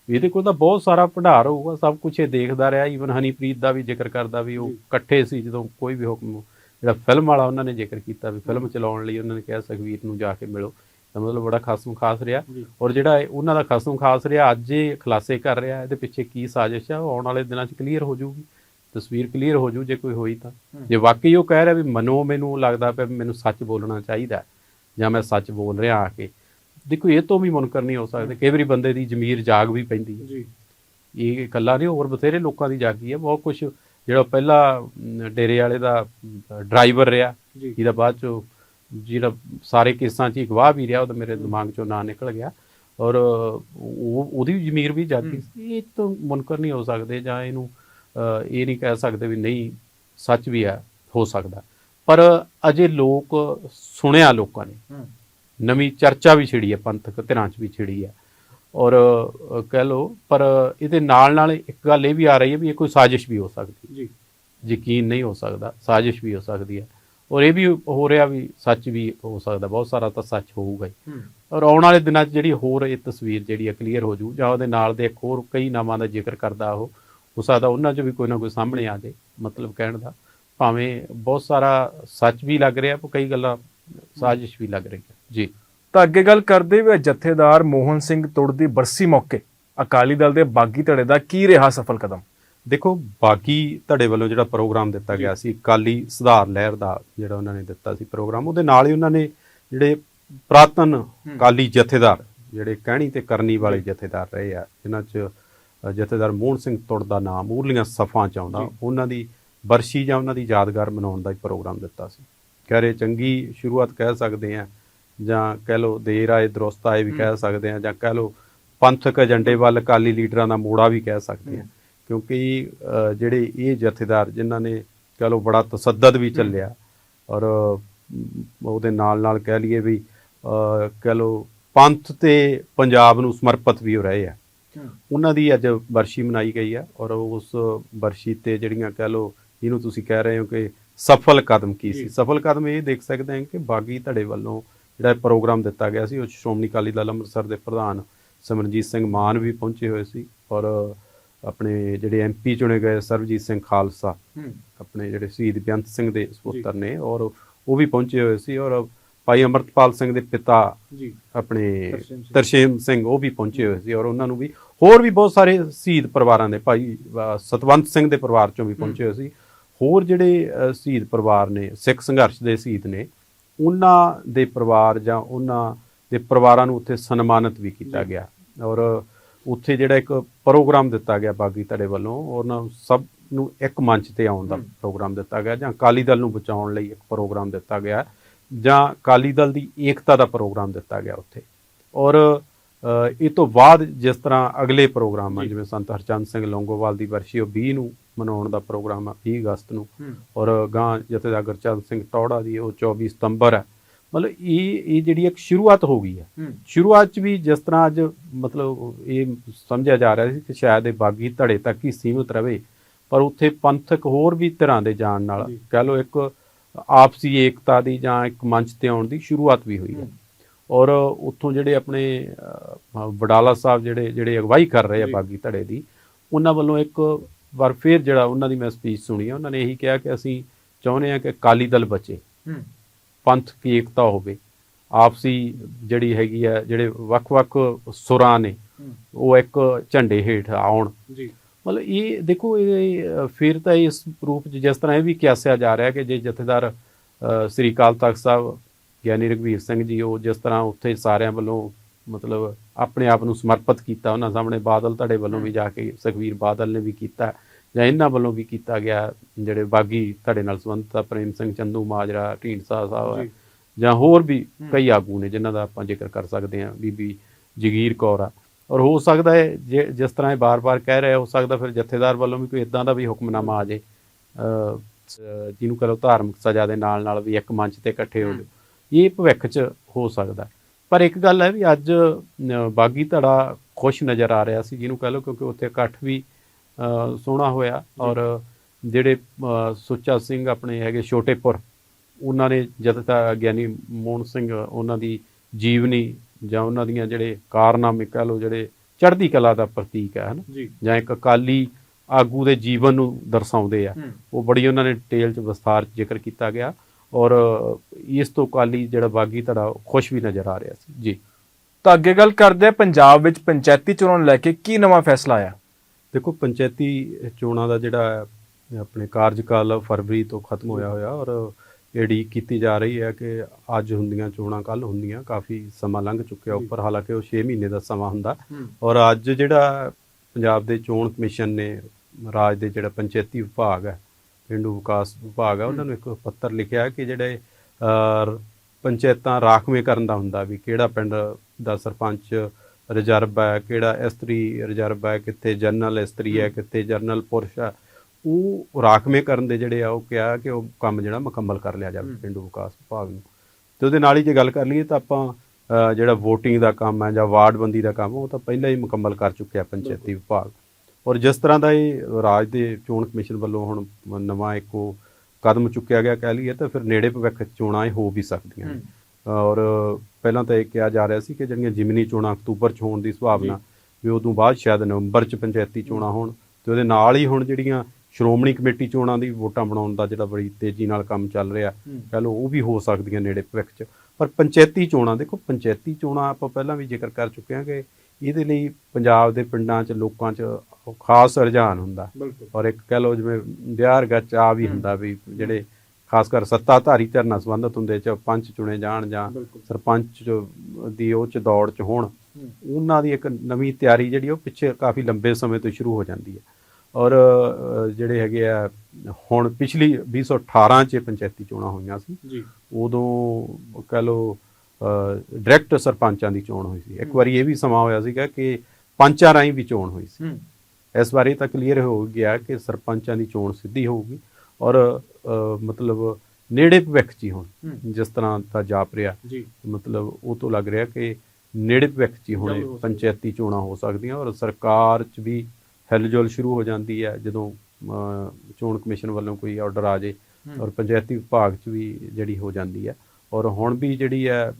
ਇਹਦੇ ਕੋਲ ਤਾਂ ਬਹੁਤ ਸਾਰਾ ਭੰਡਾਰ ਹੋਊਗਾ ਸਭ ਕੁਝ ਇਹ ਦੇਖਦਾ ਰਿਹਾ ਈਵਨ ਹਨੀਪ੍ਰੀਤ ਦਾ ਵੀ ਜ਼ਿਕਰ ਕਰਦਾ ਵੀ ਉਹ ਇਕੱਠੇ ਸੀ ਜਦੋਂ ਕੋਈ ਵੀ ਹੁਕਮ ਜਿਹੜਾ ਫਿਲਮ ਵਾਲਾ ਉਹਨਾਂ ਨੇ ਜ਼ਿਕਰ ਕੀਤਾ ਵੀ ਫਿਲਮ ਚਲਾਉਣ ਲਈ ਉਹਨਾਂ ਨੇ ਕਿਹਾ ਸੁਖਵੀਰ ਨੂੰ ਜਾ ਕੇ ਮਿਲੋ। ਤਾਂ ਮਤਲਬ ਬੜਾ ਖਾਸਮ ਖਾਸ ਰਿਹਾ। ਔਰ ਜਿਹੜਾ ਉਹਨਾਂ ਦਾ ਖਾਸਮ ਖਾਸ ਰਿਹਾ ਅੱਜ ਇਹ ਖੁਲਾਸੇ ਕਰ ਰਿਹਾ ਇਹਦੇ ਪਿੱਛੇ ਕੀ ਸਾਜ਼ਿਸ਼ ਆ ਉਹ ਆਉਣ ਵਾਲੇ ਦਿਨਾਂ 'ਚ ਕਲੀਅਰ ਹੋ ਜਾਊਗੀ। ਤਸਵੀਰ ਕਲੀਅਰ ਹੋ ਜੂ ਜੇ ਕੋਈ ਹੋਈ ਤਾਂ। ਜੇ ਵਾਕਈ ਉਹ ਕਹਿ ਰਿਹਾ ਵੀ ਮਨੋ ਮੈਨੂੰ ਲੱਗਦਾ ਪਿਆ ਮੈਨੂੰ ਸੱਚ ਬੋਲਣਾ ਚਾਹੀਦਾ ਜਾਂ ਮੈਂ ਸੱਚ ਬੋਲ ਰਿਹਾ ਆ ਕੇ ਦੇਖੋ ਇਹ ਤੋਂ ਵੀ ਮੁਨਕਰ ਨਹੀਂ ਹੋ ਸਕਦੇ। ਕਈ ਵਾਰੀ ਬੰਦੇ ਦੀ ਜ਼ਮੀਰ ਜਾਗ ਵੀ ਪੈਂਦੀ ਹੈ। ਜੀ। ਇਹ ਇਕੱਲਾ ਨਹੀਂ ਹੋਰ ਬਥੇਰੇ ਲੋਕਾਂ ਦੀ ਜਾਗੀ ਹੈ। ਬਹੁਤ ਕੁਝ ਜਿਹੜਾ ਪਹਿਲਾ ਡੇਰੇ ਵਾਲੇ ਦਾ ਡਰਾਈਵਰ ਰਿਹਾ ਜੀ। ਜਿਹਦਾ ਬਾਅਦ ਚ ਜਿਹੜਾ ਸਾਰੇ ਕੇਸਾਂ 'ਚ ਗਵਾਹ ਵੀ ਰਿਹਾ ਉਹਦਾ ਮੇਰੇ ਦਿਮਾਗ 'ਚੋਂ ਨਾਂ ਨਿਕਲ ਗਿਆ। ਔਰ ਉਹ ਉਹਦੀ ਜ਼ਮੀਰ ਵੀ ਜਾਗੀ ਇਹ ਤੋਂ ਮੁਨਕਰ ਨਹੀਂ ਹੋ ਸਕਦੇ ਜਾਂ ਇਹਨੂੰ ਇਹ ਨਹੀਂ ਕਹਿ ਸਕਦੇ ਵੀ ਨਹੀਂ ਸੱਚ ਵੀ ਹੈ ਹੋ ਸਕਦਾ। ਪਰ ਅਜੇ ਲੋਕ ਸੁਣਿਆ ਲੋਕਾਂ ਨੇ। ਨਵੀਂ ਚਰਚਾ ਵੀ ਛਿੜੀ ਹੈ ਪੰਥਕ ਧਿਰਾਂ 'ਚ ਵੀ ਛਿੜੀ ਹੈ। ਔਰ ਕਹਿ ਲਓ ਪਰ ਇਹਦੇ ਨਾਲ ਨਾਲ ਇੱਕ ਗੱਲ ਇਹ ਵੀ ਆ ਰਹੀ ਹੈ ਵੀ ਇਹ ਕੋਈ ਸਾਜ਼ਿਸ਼ ਵੀ ਹੋ ਸਕਦੀ ਜੀ। ਯਕੀਨ ਨਹੀਂ ਹੋ ਸਕਦਾ ਸਾਜ਼ਿਸ਼ ਵੀ ਹੋ ਸਕਦੀ ਹੈ। ਔਰ ਇਹ ਵੀ ਹੋ ਰਿਹਾ ਵੀ ਸੱਚ ਵੀ ਹੋ ਸਕਦਾ ਬਹੁਤ ਸਾਰਾ ਤਾਂ ਸੱਚ ਹੋਊਗਾ ਹੀ। ਔਰ ਆਉਣ ਵਾਲੇ ਦਿਨਾਂ 'ਚ ਜਿਹੜੀ ਹੋਰ ਇਹ ਤਸਵੀਰ ਜਿਹੜੀ ਹੈ ਕਲੀਅਰ ਹੋ ਜੂ ਜਾਂ ਉਹਦੇ ਨਾਲ ਦੇ ਇੱਕ ਹੋਰ ਕਈ ਨਾਮਾਂ ਦਾ ਜ਼ਿਕਰ ਕਰਦਾ ਉਹ ਹੋ ਸਕਦਾ ਉਹਨਾਂ 'ਚ ਵੀ ਕੋਈ ਨਾ ਕੋਈ ਸਾਹਮਣੇ ਆ ਜਾਏ ਮਤਲਬ ਕਹਿਣ ਦਾ। ਭਾਵੇਂ ਬਹੁਤ ਸਾਰਾ ਸੱਚ ਵੀ ਲੱਗ ਰਿਹਾ ਪਰ ਕਈ ਗੱਲਾਂ ਸਾਜ਼ਿਸ਼ ਵੀ ਲੱਗ ਰਹੀ ਹੈ। ਜੀ। ਤਾਂ ਅੱਗੇ ਗੱਲ ਕਰਦੇ ਹੋਏ ਜਥੇਦਾਰ ਮੋਹਨ ਸਿੰਘ ਤੁੜ ਦੀ ਬਰਸੀ ਮੌਕੇ ਅਕਾਲੀ ਦਲ ਦੇ ਬਾਗੀ ਧੜੇ ਦਾ ਕੀ ਰਿਹਾ ਸਫਲ ਕਦਮ? ਦੇਖੋ ਬਾਕੀ ਤੁਹਾਡੇ ਵੱਲੋਂ ਜਿਹੜਾ ਪ੍ਰੋਗਰਾਮ ਦਿੱਤਾ ਗਿਆ ਸੀ ਕਾਲੀ ਸੁਧਾਰ ਲਹਿਰ ਦਾ ਜਿਹੜਾ ਉਹਨਾਂ ਨੇ ਦਿੱਤਾ ਸੀ ਪ੍ਰੋਗਰਾਮ ਉਹਦੇ ਨਾਲ ਹੀ ਉਹਨਾਂ ਨੇ ਜਿਹੜੇ ਪ੍ਰਾਤਨ ਕਾਲੀ ਜਥੇਦਾਰ ਜਿਹੜੇ ਕਹਿਣੀ ਤੇ ਕਰਨੀ ਵਾਲੇ ਜਥੇਦਾਰ ਰਹੇ ਆ ਜਿਨ੍ਹਾਂ 'ਚ ਜਥੇਦਾਰ ਮੋਹਨ ਸਿੰਘ ਤੁੜ ਦਾ ਨਾਮ ਉਰਲੀਆਂ ਸਫਾਂ ਚ ਆਉਂਦਾ। ਉਹਨਾਂ ਦੀ ਬਰਸ਼ੀ ਜਾਂ ਉਹਨਾਂ ਦੀ ਯਾਦਗਾਰ ਮਨਾਉਣ ਦਾ ਹੀ ਪ੍ਰੋਗਰਾਮ ਦਿੱਤਾ ਸੀ। ਕਹਿ ਰਹੇ ਚੰਗੀ ਸ਼ੁਰੂਆਤ ਕਹਿ ਸਕਦੇ ਆ ਜਾਂ ਕਹਿ ਲਓ ਦੇਰ ਆਏ ਦਰੁਸਤ ਆਏ ਵੀ ਕਹਿ ਸਕਦੇ ਆ ਜਾਂ ਕਹਿ ਲਓ ਪੰਥਕ ਏਜੰਡੇ ਵੱਲ ਅਕਾਲੀ ਲੀਡਰਾਂ ਦਾ ਮੋੜਾ ਵੀ ਕਹਿ ਸਕਦੇ ਆ ਕਿਉਂਕਿ ਜਿਹੜੇ ਇਹ ਜਥੇਦਾਰ ਜਿਨ੍ਹਾਂ ਨੇ ਕਹ ਲਓ ਬੜਾ ਤਸੱਦਦ ਵੀ ਚੱਲਿਆ ਔਰ ਉਹਦੇ ਨਾਲ ਨਾਲ ਕਹਿ ਲਈਏ ਵੀ ਕਹਿ ਲਓ ਪੰਥ ਤੇ ਪੰਜਾਬ ਨੂੰ ਸਮਰਪਿਤ ਵੀ ਹੋ ਰਹੇ ਆ। ਉਹਨਾਂ ਦੀ ਅੱਜ ਵਰਸ਼ੀ ਮਨਾਈ ਗਈ ਆ ਔਰ ਉਸ ਵਰਸ਼ੀ ਤੇ ਜਿਹੜੀਆਂ ਕਹਿ ਲਓ ਇਹਨੂੰ ਤੁਸੀਂ ਕਹਿ ਰਹੇ ਹੋ ਕਿ ਸਫਲ ਕਦਮ ਕੀ ਸੀ? ਸਫਲ ਕਦਮ ਇਹ ਦੇਖ ਸਕਦੇ ਹਾਂ ਕਿ ਬਾਗੀ ਧੜੇ ਵੱਲੋਂ ਜਿਹੜਾ ਪ੍ਰੋਗਰਾਮ ਦਿੱਤਾ ਗਿਆ ਸੀ ਉਹ ਸ਼੍ਰੋਮਣੀ ਅਕਾਲੀ ਦਲ ਅੰਮ੍ਰਿਤਸਰ ਦੇ ਪ੍ਰਧਾਨ ਸਿਮਰਨਜੀਤ ਸਿੰਘ ਮਾਨ ਵੀ ਪਹੁੰਚੇ ਹੋਏ ਸੀ ਔਰ ਆਪਣੇ ਜਿਹੜੇ ਐਮਪੀ ਚੁਣੇ ਗਏ ਸਰਬਜੀਤ ਸਿੰਘ ਖਾਲਸਾ ਆਪਣੇ ਜਿਹੜੇ ਸ਼ਹੀਦ ਬੇਅੰਤ ਸਿੰਘ ਦੇ ਸਪੁੱਤਰ ਨੇ ਔਰ ਉਹ ਵੀ ਪਹੁੰਚੇ ਹੋਏ ਸੀ ਔਰ ਭਾਈ ਅਮਰਤਪਾਲ ਸਿੰਘ ਦੇ ਪਿਤਾ ਜੀ। ਆਪਣੇ। ਤਰਸ਼ੇਮ ਸਿੰਘ ਉਹ ਵੀ ਪਹੁੰਚੇ ਹੋਏ ਸੀ ਔਰ ਉਹਨਾਂ ਨੂੰ ਵੀ ਹੋਰ ਵੀ ਬਹੁਤ ਸਾਰੇ ਸ਼ਹੀਦ ਪਰਿਵਾਰਾਂ ਦੇ ਭਾਈ ਸਤਵੰਤ ਸਿੰਘ ਦੇ ਪਰਿਵਾਰ ਚੋਂ ਵੀ ਪਹੁੰਚੇ ਹੋਏ ਸੀ। ਹੋਰ ਜਿਹੜੇ ਸ਼ਹੀਦ ਪਰਿਵਾਰ ਨੇ ਸਿੱਖ ਸੰਘਰਸ਼ ਦੇ ਸ਼ਹੀਦ ਨੇ ਉਹਨਾਂ ਦੇ ਪਰਿਵਾਰ ਜਾਂ ਉਹਨਾਂ ਦੇ ਪਰਿਵਾਰਾਂ ਨੂੰ ਉੱਥੇ ਸਨਮਾਨਿਤ ਵੀ ਕੀਤਾ ਗਿਆ। ਔਰ ਉੱਥੇ ਜਿਹੜਾ ਇੱਕ ਪ੍ਰੋਗਰਾਮ ਦਿੱਤਾ ਗਿਆ ਬਾਗੀ ਧੜੇ ਵੱਲੋਂ ਉਹਨਾਂ ਸਭ ਨੂੰ ਇੱਕ ਮੰਚ ਤੇ ਆਉਣ ਦਾ ਪ੍ਰੋਗਰਾਮ ਦਿੱਤਾ ਗਿਆ ਜਾਂ ਅਕਾਲੀ ਦਲ ਨੂੰ ਬਚਾਉਣ ਲਈ ਇੱਕ ਪ੍ਰੋਗਰਾਮ ਦਿੱਤਾ ਗਿਆ ਜਾਂ ਅਕਾਲੀ ਦਲ ਦੀ ਏਕਤਾ ਦਾ ਪ੍ਰੋਗਰਾਮ ਦਿੱਤਾ ਗਿਆ ਉੱਥੇ। ਔਰ ਇਹ ਤੋਂ ਬਾਅਦ ਜਿਸ ਤਰ੍ਹਾਂ ਅਗਲੇ ਪ੍ਰੋਗਰਾਮ ਆ ਜਿਵੇਂ ਸੰਤ ਹਰਚੰਦ ਸਿੰਘ ਲੌਂਗੋਵਾਲ ਦੀ ਵਰਸ਼ੀ ਉਹ 20 ਨੂੰ ਮਨਾਉਣ ਦਾ ਪ੍ਰੋਗਰਾਮ ਆ 20 ਅਗਸਤ ਨੂੰ। ਔਰ ਗਾਂ ਜਥੇਦਾਰ ਗੁਰਚਰਨ ਸਿੰਘ ਟੌੜਾ ਦੀ ਉਹ 24 ਸਤੰਬਰ ਹੈ ਮਤਲਬ ਇਹ ਇਹ ਜਿਹੜੀ ਇੱਕ ਸ਼ੁਰੂਆਤ ਹੋ ਗਈ ਹੈ। ਸ਼ੁਰੂਆਤ ਚ ਵੀ ਜਿਸ ਤਰ੍ਹਾਂ ਅੱਜ ਮਤਲਬ ਇਹ ਸਮਝਿਆ ਜਾ ਰਿਹਾ ਸੀ ਕਿ ਸ਼ਾਇਦ ਇਹ ਬਾਗੀ ਧੜੇ ਤੱਕ ਹੀ ਸੀਮਿਤ ਰਵੇ ਪਰ ਉੱਥੇ ਪੰਥਕ ਹੋਰ ਵੀ ਤਰ੍ਹਾਂ ਦੇ ਜਾਣ ਨਾਲ ਕਹ ਲਓ ਇੱਕ ਆਪਸੀ ਏਕਤਾ ਦੀ ਜਾਂ ਇੱਕ ਮੰਚ ਤੇ ਆਉਣ ਦੀ ਸ਼ੁਰੂਆਤ ਵੀ ਹੋਈ ਹੈ। ਔਰ ਉੱਥੋਂ ਜਿਹੜੇ ਆਪਣੇ ਵਡਾਲਾ ਸਾਹਿਬ ਜਿਹੜੇ ਜਿਹੜੇ ਅਗਵਾਈ ਕਰ ਰਹੇ ਆ ਬਾਗੀ ਧੜੇ ਦੀ ਉਹਨਾਂ ਵੱਲੋਂ ਇੱਕ ਵਾਰ ਫੇਰ ਜਿਹੜਾ ਉਹਨਾਂ ਦੀ ਮੈਂ ਸਪੀਚ ਸੁਣੀ ਉਹਨਾਂ ਨੇ ਇਹੀ ਕਿਹਾ ਕਿ ਅਸੀਂ ਚਾਹੁੰਦੇ ਆ ਕਿ ਅਕਾਲੀ ਦਲ ਬਚੇ। ਪੰਥ ਦੀ ਏਕਤਾ ਹੋਵੇ। ਆਪਸੀ ਜਿਹੜੀ ਹੈਗੀ ਆ ਜਿਹੜੇ ਵੱਖ-ਵੱਖ ਸੁਰਾਂ ਨੇ ਉਹ ਇੱਕ ਝੰਡੇ ਹੇਠ ਆਉਣ। ਜੀ। ਮਤਲਬ ਇਹ ਦੇਖੋ ਇਹ ਫਿਰ ਤਾਂ ਇਸ ਰੂਪ 'ਚ ਜਿਸ ਤਰ੍ਹਾਂ ਇਹ ਵੀ ਕਿਆਸਿਆ ਜਾ ਰਿਹਾ ਕਿ ਜੇ ਜਥੇਦਾਰ ਸ੍ਰੀ ਅਕਾਲ ਤਖਤ ਸਾਹਿਬ ਗਿਆਨੀ ਰਘਵੀਰ ਸਿੰਘ ਜੀ ਉਹ ਜਿਸ ਤਰ੍ਹਾਂ ਉੱਥੇ ਸਾਰਿਆਂ ਵੱਲੋਂ ਮਤਲਬ ਆਪਣੇ ਆਪ ਨੂੰ ਸਮਰਪਿਤ ਕੀਤਾ ਉਹਨਾਂ ਸਾਹਮਣੇ ਬਾਦਲ ਧੜੇ ਵੱਲੋਂ ਵੀ ਜਾ ਕੇ ਸੁਖਵੀਰ ਬਾਦਲ ਨੇ ਵੀ ਕੀਤਾ ਜਾਂ ਇਹਨਾਂ ਵੱਲੋਂ ਵੀ ਕੀਤਾ ਗਿਆ ਜਿਹੜੇ ਬਾਗੀ ਧੜੇ ਨਾਲ ਸੰਬੰਧਿਤ ਆ ਪ੍ਰੇਮ ਸਿੰਘ ਚੰਦੂ ਮਾਜਰਾ ਢੀਂਡਸਾ ਸਾਹਿਬ ਜਾਂ। ਹੋਰ ਵੀ ਕਈ ਆਗੂ ਨੇ ਜਿਨ੍ਹਾਂ ਦਾ ਆਪਾਂ ਜ਼ਿਕਰ ਕਰ ਸਕਦੇ ਹਾਂ ਬੀਬੀ ਜਗੀਰ ਕੌਰ ਆ। ਔਰ ਹੋ ਸਕਦਾ ਹੈ ਜੇ ਜਿਸ ਤਰ੍ਹਾਂ ਇਹ ਬਾਰ-ਬਾਰ ਕਹਿ ਰਿਹਾ ਹੋ ਸਕਦਾ ਫਿਰ ਜਥੇਦਾਰ ਵੱਲੋਂ ਵੀ ਕੋਈ ਇਦਾਂ ਦਾ ਵੀ ਹੁਕਮਨਾਮਾ ਆ ਜੇ ਜਿਹਨੂੰ ਕਰੋ ਧਾਰਮਿਕ ਸਜ਼ਾ ਦੇ ਨਾਲ ਨਾਲ ਵੀ ਇੱਕ ਮੰਚ ਤੇ ਇਕੱਠੇ ਹੋ ਜਾਓ। ਇਹ ਭਵਿੱਖ 'ਚ ਹੋ ਸਕਦਾ। ਪਰ ਇੱਕ ਗੱਲ ਹੈ ਵੀ ਅੱਜ ਬਾਗੀ ਧੜਾ ਖੁਸ਼ ਨਜ਼ਰ ਆ ਰਿਹਾ ਸੀ ਜਿਹਨੂੰ ਕਹ ਲਓ ਕਿਉਂਕਿ ਉੱਥੇ ਇਕੱਠ ਵੀ ਸੋਹਣਾ ਹੋਇਆ ਔਰ ਜਿਹੜੇ ਸੁੱਚਾ ਸਿੰਘ ਆਪਣੇ ਹੈਗੇ ਛੋਟੇਪੁਰ ਉਹਨਾਂ ਨੇ ਜਦ ਤੱਕ ਗਿਆਨੀ ਮੋਹਨ ਸਿੰਘ ਉਹਨਾਂ ਦੀ ਜੀਵਨੀ ਜਾਂ ਉਹਨਾਂ ਦੀਆਂ ਜਿਹੜੇ ਕਾਰਨਾਮੇ ਕਹ ਲਓ ਜਿਹੜੇ ਚੜ੍ਹਦੀ ਕਲਾ ਦਾ ਪ੍ਰਤੀਕ ਹੈ ਹਨ? ਜੀ। ਇੱਕ ਅਕਾਲੀ ਆਗੂ ਦੇ ਜੀਵਨ ਨੂੰ ਦਰਸਾਉਂਦੇ ਆ। ਉਹ ਬੜੀ ਉਹਨਾਂ ਨੇ ਡਿਟੇਲ ਚ ਵਿਸਥਾਰ ਚ ਜ਼ਿਕਰ ਕੀਤਾ ਗਿਆ। ਔਰ ਇਸ ਤੋਂ ਅਕਾਲੀ ਜਿਹੜਾ ਬਾਗੀ ਧੜਾ ਖੁਸ਼ ਵੀ ਨਜ਼ਰ ਆ ਰਿਹਾ ਸੀ। ਜੀ। ਤਾਂ ਅੱਗੇ ਗੱਲ ਕਰਦੇ ਪੰਜਾਬ ਵਿੱਚ ਪੰਚਾਇਤੀ ਚੋਣਾਂ ਨੂੰ ਲੈ ਕੇ ਕੀ ਨਵਾਂ ਫੈਸਲਾ ਆਇਆ? ਦੇਖੋ ਪੰਚਾਇਤੀ ਚੋਣਾਂ ਦਾ ਜਿਹੜਾ ਆਪਣੇ ਕਾਰਜਕਾਲ ਫਰਵਰੀ ਤੋਂ ਖਤਮ ਹੋਇਆ ਹੋਇਆ ਔਰ ਏਡੀ ਕੀਤੀ ਜਾ ਰਹੀ ਹੈ ਕਿ ਅੱਜ ਹੁੰਦੀਆਂ ਚੋਣਾਂ ਕੱਲ ਹੁੰਦੀਆਂ ਕਾਫੀ ਸਮਾਂ ਲੰਘ ਚੁੱਕਿਆ ਉੱਪਰ ਹਾਲਾਂਕਿ ਉਹ 6 ਮਹੀਨੇ ਦਾ ਸਮਾਂ ਹੁੰਦਾ। ਔਰ ਅੱਜ ਜਿਹੜਾ ਪੰਜਾਬ ਦੇ ਚੋਣ ਕਮਿਸ਼ਨ ਨੇ ਰਾਜ ਦੇ ਜਿਹੜਾ ਪੰਚਾਇਤੀ ਵਿਭਾਗ ਹੈ ਪਿੰਡੂ ਵਿਕਾਸ ਵਿਭਾਗ ਹੈ ਉਹਨਾਂ ਨੂੰ ਇੱਕ ਪੱਤਰ ਲਿਖਿਆ ਕਿ ਜਿਹੜੇ ਪੰਚਾਇਤਾਂ ਰਾਖਵੇਂ ਕਰਨ ਦਾ ਹੁੰਦਾ ਵੀ ਕਿਹੜਾ ਪਿੰਡ ਦਾ ਸਰਪੰਚ ਰਿਜ਼ਰਵ ਹੈ ਕਿਹੜਾ ਇਸਤਰੀ ਰਿਜ਼ਰਵ ਹੈ ਕਿੱਥੇ ਜਨਰਲ ਇਸਤਰੀ ਹੈ ਕਿੱਥੇ ਜਨਰਲ ਪੁਰਸ਼ ਹੈ ਉਹ ਰਾਖਵੇਂ ਕਰਨ ਦੇ ਜਿਹੜੇ ਆ ਉਹ ਕਿਹਾ ਕਿ ਉਹ ਕੰਮ ਜਿਹੜਾ ਮੁਕੰਮਲ ਕਰ ਲਿਆ ਜਾਵੇ ਪਿੰਡੂ ਵਿਕਾਸ ਵਿਭਾਗ ਨੂੰ। ਤੇ ਉਹਦੇ ਨਾਲ ਹੀ ਜੇ ਗੱਲ ਕਰ ਲਈਏ ਤਾਂ ਆਪਾਂ ਜਿਹੜਾ VOTING ਦਾ ਕੰਮ ਹੈ ਜਾਂ ਵਾਰਡਬੰਦੀ ਦਾ ਕੰਮ ਉਹ ਤਾਂ ਪਹਿਲਾਂ ਹੀ ਮੁਕੰਮਲ ਕਰ ਚੁੱਕਿਆ ਪੰਚਾਇਤੀ ਵਿਭਾਗ। ਔਰ ਜਿਸ ਤਰ੍ਹਾਂ ਦਾ ਇਹ ਰਾਜ ਦੇ ਚੋਣ ਕਮਿਸ਼ਨ ਵੱਲੋਂ ਹੁਣ ਨਵਾਂ ਇੱਕ ਕਦਮ ਚੁੱਕਿਆ ਗਿਆ ਕਹਿ ਲਈਏ ਤਾਂ ਫਿਰ ਨੇੜੇ ਭਵਿੱਖ ਚੋਣਾਂ ਇਹ ਹੋ ਵੀ ਸਕਦੀਆਂ। ਔਰ ਪਹਿਲਾਂ ਤਾਂ ਇਹ ਕਿਹਾ ਜਾ ਰਿਹਾ ਸੀ ਕਿ ਜਿਹੜੀਆਂ ਜਿਮਨੀ ਚੋਣਾਂ ਅਕਤੂਬਰ 'ਚ ਹੋਣ ਦੀ ਸੰਭਾਵਨਾ ਵੀ ਉਦੋਂ ਬਾਅਦ ਸ਼ਾਇਦ ਨਵੰਬਰ 'ਚ ਪੰਚਾਇਤੀ ਚੋਣਾਂ ਹੋਣ ਤੇ ਉਹਦੇ ਨਾਲ ਹੀ ਹੁਣ ਜਿਹੜੀਆਂ ਸ਼੍ਰੋਮਣੀ ਕਮੇਟੀ ਚੋਣਾਂ ਦੀ ਵੋਟਾਂ ਬਣਾਉਣ ਦਾ ਜਿਹੜਾ ਬੜੀ ਤੇਜ਼ੀ ਨਾਲ ਕੰਮ ਚੱਲ ਰਿਹਾ ਕਹ ਲਓ ਉਹ ਵੀ ਹੋ ਸਕਦੀਆਂ ਨੇੜੇ ਭਵਿੱਖ 'ਚ। ਪਰ ਪੰਚਾਇਤੀ ਚੋਣਾਂ ਦੇਖੋ ਪੰਚਾਇਤੀ ਚੋਣਾਂ ਆਪਾਂ ਪਹਿਲਾਂ ਵੀ ਜ਼ਿਕਰ ਕਰ ਚੁੱਕੇ ਹਾਂ ਕਿ ਇਹਦੇ ਲਈ ਪੰਜਾਬ ਦੇ ਪਿੰਡਾਂ 'ਚ ਲੋਕਾਂ 'ਚ ਖਾਸ ਰੁਝਾਨ ਹੁੰਦਾ। ਔਰ ਇੱਕ ਕਹ ਲਓ ਜਿਵੇਂ ਬਿਹਾਰ ਗੱਚ ਆ ਵੀ ਹੁੰਦਾ ਵੀ ਜਿਹੜੇ ਖਾਸ ਕਰ ਸੱਤਾਧਾਰੀ ਧਿਰ ਨਾਲ ਸੰਬੰਧਿਤ ਹੁੰਦੇ ਚ ਪੰਚ ਚੁਣੇ ਜਾਣ ਜਾਂ। ਸਰਪੰਚ ਦੀ ਉਹ ਚ ਦੌੜ ਚ ਹੋਣ ਉਹਨਾਂ ਦੀ ਇੱਕ ਨਵੀਂ ਤਿਆਰੀ ਜਿਹੜੀ ਉਹ ਪਿੱਛੇ ਕਾਫੀ ਲੰਬੇ ਸਮੇਂ ਤੋਂ ਸ਼ੁਰੂ ਹੋ ਜਾਂਦੀ ਹੈ ਔਰ ਜਿਹੜੇ ਹੈਗੇ ਆ ਹੁਣ ਪਿਛਲੀ 2018 ਚ ਪੰਚਾਇਤੀ ਚੋਣਾਂ ਹੋਈਆਂ ਸੀ। ਜੀ। ਉਦੋਂ ਕਹ ਲਓ ਡਾਇਰੈਕਟ ਸਰਪੰਚਾਂ ਦੀ ਚੋਣ ਹੋਈ ਸੀ। ਇੱਕ ਵਾਰੀ ਇਹ ਵੀ ਸਮਾਂ ਹੋਇਆ ਸੀਗਾ ਕਿ ਪੰਚਾਂ ਰਾਹੀਂ ਵੀ ਚੋਣ ਹੋਈ ਸੀ। ਇਸ ਬਾਰੇ ਤਾਂ ਕਲੀਅਰ ਹੋ ਗਿਆ ਕਿ ਸਰਪੰਚਾਂ ਦੀ ਚੋਣ ਸਿੱਧੀ ਹੋਊਗੀ ਔਰ ਮਤਲਬ ਨੇੜੇ ਭਵਿੱਖ 'ਚ ਹੀ ਹੁਣ। ਜਿਸ ਤਰ੍ਹਾਂ ਦਾ ਜਾਪ ਰਿਹਾ। ਜੀ। ਮਤਲਬ ਉਹ ਤੋਂ ਲੱਗ ਰਿਹਾ ਕਿ ਨੇੜੇ ਭਵਿੱਖ 'ਚ ਹੀ ਹੁਣੇ ਪੰਚਾਇਤੀ ਚੋਣਾਂ ਹੋ ਸਕਦੀਆਂ ਔਰ ਸਰਕਾਰ 'ਚ ਵੀ ਹਿਲਜੁਲ ਸ਼ੁਰੂ ਹੋ ਜਾਂਦੀ ਹੈ। ਜਦੋਂ ਚੋਣ ਕਮਿਸ਼ਨ ਵੱਲੋਂ ਕੋਈ ਆਰਡਰ ਆ ਜੇ ਔਰ ਪੰਚਾਇਤੀ ਵਿਭਾਗ 'ਚ ਵੀ ਜਿਹੜੀ ਹੋ ਜਾਂਦੀ ਹੈ। ਔਰ ਹੁਣ ਵੀ ਜਿਹੜੀ ਹੈ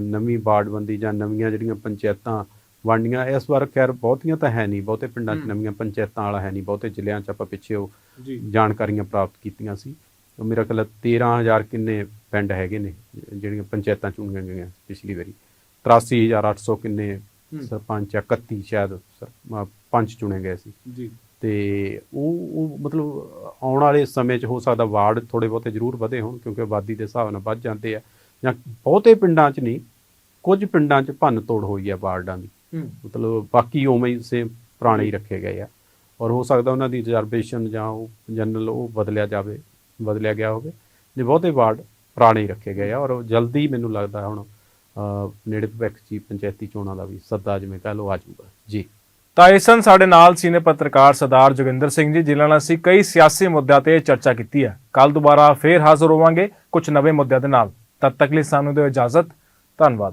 ਨਵੀਂ ਬਾੜਬੰਦੀ ਜਾਂ ਨਵੀਆਂ ਜਿਹੜੀਆਂ ਪੰਚਾਇਤਾਂ ਵੰਡੀਆਂ ਇਸ ਵਾਰ ਖੈਰ ਬਹੁਤੀਆਂ ਤਾਂ ਹੈ ਨਹੀਂ ਬਹੁਤੇ ਪਿੰਡਾਂ 'ਚ ਨਵੀਆਂ ਪੰਚਾਇਤਾਂ ਵਾਲਾ ਹੈ ਨਹੀਂ ਬਹੁਤੇ ਜ਼ਿਲ੍ਹਿਆਂ 'ਚ ਆਪਾਂ ਪਿੱਛੇ ਉਹ ਜਾਣਕਾਰੀਆਂ ਪ੍ਰਾਪਤ ਕੀਤੀਆਂ ਸੀ। ਉਹ ਮੇਰਾ ਖਿਆਲ ਹੈ 13000 ਕਿੰਨੇ ਪਿੰਡ ਹੈਗੇ ਨੇ ਜਿਹੜੀਆਂ ਪੰਚਾਇਤਾਂ ਚੁਣੀਆਂ ਗਈਆਂ ਪਿਛਲੀ ਵਾਰੀ। 83800 ਕਿੰਨੇ ਸਰਪੰਚ ਆ, 31 ਸ਼ਾਇਦ ਪੰਚ ਚੁਣੇ ਗਏ ਸੀ। ਜੀ। ਤੇ ਉਹ ਉਹ ਮਤਲਬ ਆਉਣ ਵਾਲੇ ਸਮੇਂ 'ਚ ਹੋ ਸਕਦਾ ਵਾਰਡ ਥੋੜੇ ਬਹੁਤੇ ਜ਼ਰੂਰ ਵਧੇ ਹੋਣ ਕਿਉਂਕਿ ਆਬਾਦੀ ਦੇ ਹਿਸਾਬ ਨਾਲ ਵੱਧ ਜਾਂਦੇ ਆ। ਜਾਂ ਬਹੁਤੇ ਪਿੰਡਾਂ 'ਚ ਨਹੀਂ ਕੁਝ ਪਿੰਡਾਂ 'ਚ ਭੰਨ ਤੋੜ ਹੋਈ ਆ ਵਾਰਡਾਂ ਦੀ। ਮਤਲਬ ਬਾਕੀ ਉਵੇਂ ਹੀ ਸੇਮ ਪੁਰਾਣੇ ਹੀ ਰੱਖੇ ਗਏ ਆ। ਔਰ ਹੋ ਸਕਦਾ ਉਹਨਾਂ ਦੀ ਰਿਜ਼ਰਵੇਸ਼ਨ ਜਾਂ ਉਹ ਜਨਰਲ ਉਹ ਬਦਲਿਆ ਜਾਵੇ ਬਦਲਿਆ ਗਿਆ ਹੋਵੇ। ਜੇ ਬਹੁਤੇ ਵਾਰਡ ਪੁਰਾਣੇ ਹੀ ਰੱਖੇ ਗਏ ਆ ਔਰ ਜਲਦੀ ਮੈਨੂੰ ਲੱਗਦਾ ਹੁਣ ਨੇੜੇ ਭਵਿੱਖ 'ਚ ਪੰਚਾਇਤੀ ਚੋਣਾਂ ਦਾ ਵੀ ਸੱਦਾ ਜਿਵੇਂ ਕਹ ਲਓ ਆ ਜਾਊਗਾ। ਜੀ। ਤਾਂ ਇਹ ਸਨ ਸਾਡੇ ਨਾਲ ਸੀਨੀਅਰ ਪੱਤਰਕਾਰ ਸਰਦਾਰ ਜੋਗਿੰਦਰ ਸਿੰਘ ਜੀ, ਜਿਨ੍ਹਾਂ ਨਾਲ ਅਸੀਂ ਕਈ ਸਿਆਸੀ ਮੁੱਦਿਆਂ ਤੇ ਚਰਚਾ ਕੀਤੀ ਹੈ। ਕੱਲ ਦੁਬਾਰਾ ਫੇਰ ਹਾਜ਼ਰ ਹੋਵਾਂਗੇ ਕੁਝ ਨਵੇਂ ਮੁੱਦਿਆਂ ਦੇ ਨਾਲ। ਤਦ ਤੱਕ ਲਈ ਸਾਨੂੰ ਦਿਓ ਇਜਾਜ਼ਤ। ਧੰਨਵਾਦ।